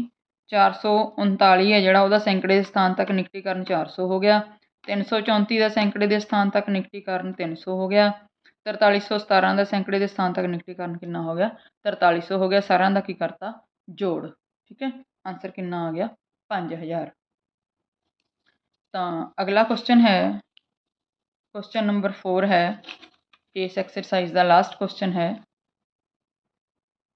439 ਹੈ ਜਿਹੜਾ ਉਹਦਾ ਸੈਂਕੜੇ ਦੇ ਸਥਾਨ ਤੱਕ ਨਿਕਟੀਕਰਨ 400 ਹੋ ਗਿਆ। 334 ਦਾ ਸੈਂਕੜੇ ਦੇ ਸਥਾਨ ਤੱਕ ਨਿਕਟੀਕਰਨ 300 ਹੋ ਗਿਆ। 4317 ਦਾ ਸੈਂਕੜੇ ਦੇ ਸਥਾਨ ਤੱਕ ਨਿਕਟੀਕਰਨ ਕਿੰਨਾ ਹੋ ਗਿਆ? 4300 ਹੋ ਗਿਆ। ਸਾਰਿਆਂ ਦਾ ਕੀ ਕਰਤਾ? ਜੋੜ, ਠੀਕ ਹੈ? ਆਨਸਰ ਕਿੰਨਾ ਆ ਗਿਆ? 5000 ਤਾਂ ਅਗਲਾ ਕੁਐਸਚਨ ਹੈ। ਕੁਐਸਚਨ ਨੰਬਰ 4 ਹੈ। ਇਸ ਐਕਸਰਸਾਈਜ਼ ਦਾ ਲਾਸਟ ਕੁਐਸਚਨ ਹੈ।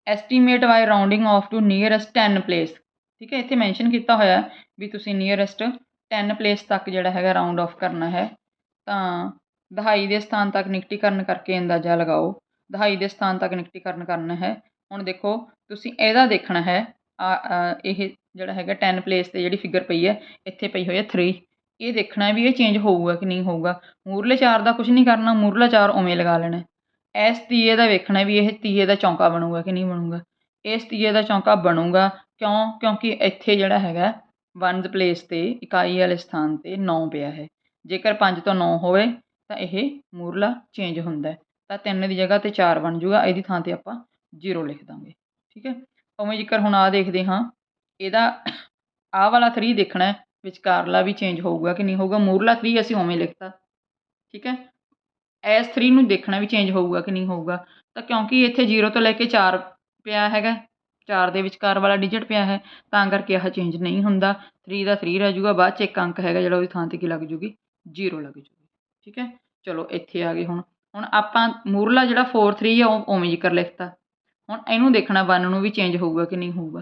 Estimate by rounding off to nearest 10 place ਠੀਕ ਹੈ, ਇੱਥੇ ਮੈਂਸ਼ਨ ਕੀਤਾ ਹੋਇਆ ਵੀ ਤੁਸੀਂ ਨੀਅਰੈਸਟ 10 ਪਲੇਸ ਤੱਕ ਜਿਹੜਾ ਹੈਗਾ ਰਾਉਂਡ ਆਫ ਕਰਨਾ ਹੈ। ਤਾਂ ਦਹਾਈ ਦੇ ਸਥਾਨ ਤੱਕ ਨਿਕਟੀਕਰਨ ਕਰਕੇ ਅੰਦਾਜ਼ਾ ਲਗਾਓ। ਦਹਾਈ ਦੇ ਸਥਾਨ ਤੱਕ ਨਿਕਟੀਕਰਨ ਕਰਨਾ ਹੈ। ਹੁਣ ਦੇਖੋ, ਤੁਸੀਂ ਇਹਦਾ ਦੇਖਣਾ ਹੈ ਇਹ ਜਿਹੜਾ ਹੈਗਾ 10 ਪਲੇਸ 'ਤੇ ਜਿਹੜੀ ਫਿਗਰ ਪਈ ਹੈ, ਇੱਥੇ ਪਈ ਹੋਈ ਹੈ 3 ਇਹ ਦੇਖਣਾ ਵੀ ਇਹ ਚੇਂਜ ਹੋਊਗਾ ਕਿ ਨਹੀਂ ਹੋਊਗਾ। ਮੂਰਲੇ 4 ਦਾ ਕੁਝ ਨਹੀਂ ਕਰਨਾ, ਮੂਰਲਾ 4 ਉਵੇਂ ਲਗਾ ਲੈਣਾ ਇਸ ਤੀਏ ਦਾ ਵੇਖਣਾ ਵੀ ਇਹ ਤੀਏ ਦਾ ਚੌਂਕਾ ਬਣੂਗਾ ਕਿ ਨਹੀਂ ਬਣੂਗਾ। ਇਸ ਤੀਏ ਦਾ ਚੌਂਕਾ ਬਣੂਗਾ ਕਿਉਂ? ਕਿਉਂਕਿ ਇੱਥੇ ਜਿਹੜਾ ਹੈਗਾ ਵਨਜ਼ ਪਲੇਸ 'ਤੇ, ਇਕਾਈ ਵਾਲੇ ਸਥਾਨ 'ਤੇ 9 ਪਿਆ ਹੈ। ਜੇਕਰ ਪੰਜ ਤੋਂ 9 ਹੋਵੇ, ਤਾਂ ਇਹ ਮੂਰਲਾ ਚੇਂਜ ਹੁੰਦਾ ਤਾਂ ਤਿੰਨ ਦੀ ਜਗ੍ਹਾ 'ਤੇ ਚਾਰ ਬਣ ਜੂਗਾ, ਇਹਦੀ ਥਾਂ 'ਤੇ ਆਪਾਂ ਜੀਰੋ ਲਿਖ ਦਾਂਗੇ। ਠੀਕ ਹੈ? ਉਵੇਂ ਜੇਕਰ ਹੁਣ ਆਹ ਦੇਖਦੇ ਹਾਂ, ਇਹਦਾ ਆਹ ਵਾਲਾ 3 ਦੇਖਣਾ ਵਿਚਕਾਰਲਾ ਵੀ ਚੇਂਜ ਹੋਊਗਾ ਕਿ ਨਹੀਂ ਹੋਊਗਾ? ਮੂਰਲਾ 3 ਅਸੀਂ ਉਵੇਂ ਲਿਖਤਾ। ਠੀਕ ਹੈ? ਐਸ 3 ਨੂੰ ਦੇਖਣਾ ਵੀ ਚੇਂਜ ਹੋਊਗਾ ਕਿ ਨਹੀਂ ਹੋਊਗਾ? ਤਾਂ ਕਿਉਂਕਿ ਇੱਥੇ 0 ਤੋਂ ਲੈ ਕੇ 4 ਪਿਆ ਹੈਗਾ। ਚਾਰ ਦੇ ਵਿਚਕਾਰ ਵਾਲਾ ਡਿਜਿਟ ਪਿਆ ਹੈ, ਤਾਂ ਕਰਕੇ ਆਹ ਚੇਂਜ ਨਹੀਂ ਹੁੰਦਾ। 3 ਦਾ 3 ਰਹਿ ਜੂਗਾ, ਬਾਅਦ 'ਚ ਇੱਕ ਅੰਕ ਹੈਗਾ ਜਿਹੜਾ ਉਹਦੀ ਥਾਂ 'ਤੇ ਕੀ ਲੱਗ ਜੂਗੀ? ਜੀਰੋ ਲੱਗ ਜੂਗੀ। ਠੀਕ ਹੈ? ਚਲੋ ਇੱਥੇ ਆ ਗਏ ਹੁਣ। ਹੁਣ ਆਪਾਂ ਮੂਰਲਾ ਜਿਹੜਾ 4 3 ਆ, ਉਹ ਉਵੇਂ ਜ਼ਿਕਰ ਲਿਖਤਾ। ਹੁਣ ਇਹਨੂੰ ਦੇਖਣਾ 1 ਨੂੰ ਵੀ ਚੇਂਜ ਹੋਊਗਾ ਕਿ ਨਹੀਂ ਹੋਊਗਾ।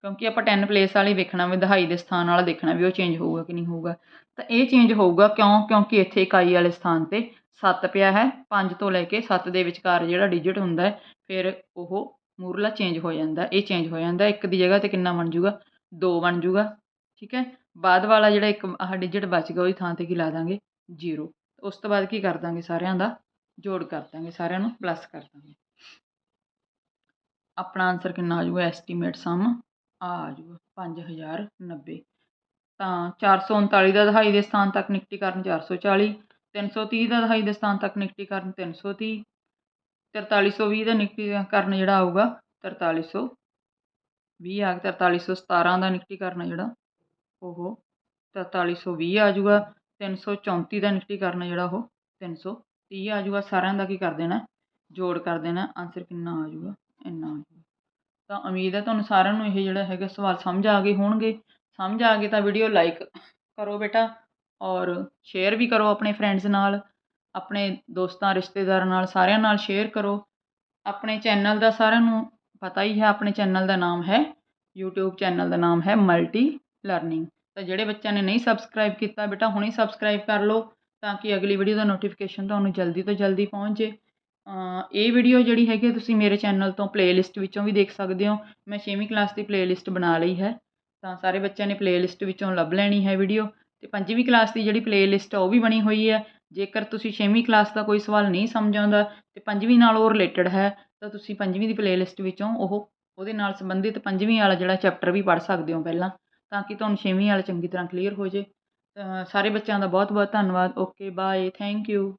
ਕਿਉਂਕਿ ਆਪਾਂ 10 ਪਲੇਸ ਵਾਲੀ ਵੇਖਣਾ ਵੀ, ਦਹਾਈ ਦੇ ਸਥਾਨ ਵਾਲਾ ਦੇਖਣਾ ਵੀ ਉਹ ਚੇਂਜ ਹੋਊਗਾ ਕਿ ਨਹੀਂ ਹੋਊਗਾ। ਤਾਂ ਇਹ ਚੇਂਜ ਹੋਊਗਾ ਕਿਉਂ? ਕਿਉਂਕਿ ਇੱਥੇ ਇਕਾਈ ਵਾਲੇ ਸਥਾਨ 'ਤੇ 7 ਪਿਆ ਹੈ। 5 ਤੋਂ ਲੈ ਕੇ 7 ਦੇ ਵਿਚਕਾਰ ਜਿਹੜਾ ਡਿਜਿਟ ਹੁੰਦਾ ਹੈ, ਫਿਰ ਉਹ ਮੂਰਲਾ ਚੇਂਜ ਹੋ ਜਾਂਦਾ, ਇਹ ਚੇਂਜ ਹੋ ਜਾਂਦਾ, ਇੱਕ ਦੀ ਜਗ੍ਹਾ 'ਤੇ ਕਿੰਨਾ ਬਣ ਜੂਗਾ ਦੋ ਬਣ ਜੂਗਾ ਠੀਕ ਹੈ? ਬਾਅਦ ਵਾਲਾ ਜਿਹੜਾ ਇੱਕ, ਆਹ ਡਿਜਿਟ ਬਚ ਗਿਆ, ਉਹਦੀ ਥਾਂ 'ਤੇ ਕੀ ਲਾ ਦਾਂਗੇ? ਜੀਰੋ ਉਸ ਤੋਂ ਬਾਅਦ ਕੀ ਕਰ ਦਾਂਗੇ ਸਾਰਿਆਂ ਦਾ? ਜੋੜ ਕਰ ਦਾਂਗੇ, ਸਾਰਿਆਂ ਨੂੰ ਪਲੱਸ ਕਰ ਦਾਂਗੇ। ਆਪਣਾ ਆਨਸਰ ਕਿੰਨਾ ਆ ਜਾਊਗਾ? ਐਸਟੀਮੇਟ ਸਮ ਆ ਆ ਜਾਊਗਾ 5090 ਤਾਂ 439 ਦਾ ਦਹਾਈ ਦੇ ਸਥਾਨ ਤੱਕ ਨਿਕਟੀਕਰਨ 440 330 ਦਾ ਦਹਾਈ ਦੇ ਸਥਾਨ ਤੱਕ ਨਿਕਟੀਕਰਨ 330 4320 ਦਾ ਨਿਕਟੀਕਰਨ ਜਿਹੜਾ ਆਊਗਾ 4320 ਆ 4317 ਦਾ ਨਿਕਟੀਕਰਨ ਜਿਹੜਾ ਉਹ 4320 ਆ ਜਾਊਗਾ 334 ਦਾ ਨਿਕਟੀਕਰਨ ਜਿਹੜਾ ਉਹ 330 ਆ ਜਾਊਗਾ, ਸਾਰਿਆਂ ਦਾ ਕੀ ਕਰ ਦੇਣਾ, ਜੋੜ ਕਰ ਦੇਣਾ ਆਨਸਰ ਕਿੰਨਾ ਆ ਜਾਊਗਾ, ਇੰਨਾ ਆ ਜਾਊਗਾ। ਤਾਂ ਉਮੀਦ ਹੈ ਤੁਹਾਨੂੰ ਸਾਰਿਆਂ ਨੂੰ ਇਹ ਜਿਹੜਾ ਹੈਗਾ ਸਵਾਲ ਸਮਝ ਆ ਗਏ ਹੋਣਗੇ, ਸਮਝ ਆ ਗਏ ਤਾਂ ਵੀਡੀਓ ਲਾਈਕ ਕਰੋ ਬੇਟਾ, ਔਰ ਸ਼ੇਅਰ ਵੀ ਕਰੋ ਆਪਣੇ ਫਰੈਂਡਸ ਨਾਲ ਆਪਣੇ ਦੋਸਤਾਂ, ਰਿਸ਼ਤੇਦਾਰਾਂ ਨਾਲ ਸਾਰਿਆਂ ਨਾਲ ਸ਼ੇਅਰ ਕਰੋ। ਆਪਣੇ ਚੈਨਲ ਦਾ ਸਾਰਿਆਂ ਨੂੰ ਪਤਾ ਹੀ ਹੈ, ਆਪਣੇ ਚੈਨਲ ਦਾ ਨਾਮ ਹੈ ਯੂਟਿਊਬ ਚੈਨਲ ਦਾ ਨਾਮ ਹੈ ਮਲਟੀ ਲਰਨਿੰਗ ਤਾਂ ਜਿਹੜੇ ਬੱਚਿਆਂ ਨੇ ਨਹੀਂ ਸਬਸਕ੍ਰਾਈਬ ਕੀਤਾ, ਬੇਟਾ ਹੁਣੇ ਸਬਸਕ੍ਰਾਈਬ ਕਰ ਲਓ ਤਾਂ ਕਿ ਅਗਲੀ ਵੀਡੀਓ ਦਾ ਨੋਟੀਫਿਕੇਸ਼ਨ ਤੁਹਾਨੂੰ ਜਲਦੀ ਤੋਂ ਜਲਦੀ ਪਹੁੰਚ। ਜੇ ਇਹ ਵੀਡੀਓ ਜਿਹੜੀ ਹੈਗੀ ਤੁਸੀਂ ਮੇਰੇ ਚੈਨਲ ਤੋਂ ਪਲੇਲਿਸਟ ਵਿੱਚੋਂ ਵੀ ਦੇਖ ਸਕਦੇ ਹੋ। ਮੈਂ 6ਵੀਂ ਕਲਾਸ ਦੀ ਪਲੇਲਿਸਟ ਬਣਾ ਲਈ ਹੈ। ਤਾਂ ਸਾਰੇ ਬੱਚਿਆਂ ਨੇ ਪਲੇਲਿਸਟ ਵਿੱਚੋਂ ਲੱਭ ਲੈਣੀ ਹੈ ਵੀਡੀਓ ਤੇ ਪੰਜਵੀਂ ਕਲਾਸ ਦੀ ਜਿਹੜੀ ਪਲੇਲਿਸਟ ਆ, ਉਹ ਵੀ ਬਣੀ ਹੋਈ ਹੈ। ਜੇਕਰ ਤੁਸੀਂ ਛੇਵੀਂ ਕਲਾਸ ਦਾ ਕੋਈ ਸਵਾਲ ਨਹੀਂ ਸਮਝ ਆਉਂਦਾ ਅਤੇ ਪੰਜਵੀਂ ਨਾਲ ਉਹ ਰਿਲੇਟਡ ਹੈ, ਤਾਂ ਤੁਸੀਂ ਪੰਜਵੀਂ ਦੀ ਪਲੇਲਿਸਟ ਵਿੱਚੋਂ ਉਹ, ਉਹਦੇ ਨਾਲ ਸੰਬੰਧਿਤ ਪੰਜਵੀਂ ਵਾਲਾ ਜਿਹੜਾ ਚੈਪਟਰ ਵੀ ਪੜ੍ਹ ਸਕਦੇ ਹੋ ਪਹਿਲਾਂ, ਤਾਂ ਕਿ ਤੁਹਾਨੂੰ ਛੇਵੀਂ ਵਾਲਾ ਚੰਗੀ ਤਰ੍ਹਾਂ ਕਲੀਅਰ ਹੋ ਜੇ ਸਾਰੇ ਬੱਚਿਆਂ ਦਾ ਬਹੁਤ ਬਹੁਤ ਧੰਨਵਾਦ। Okay bye thank you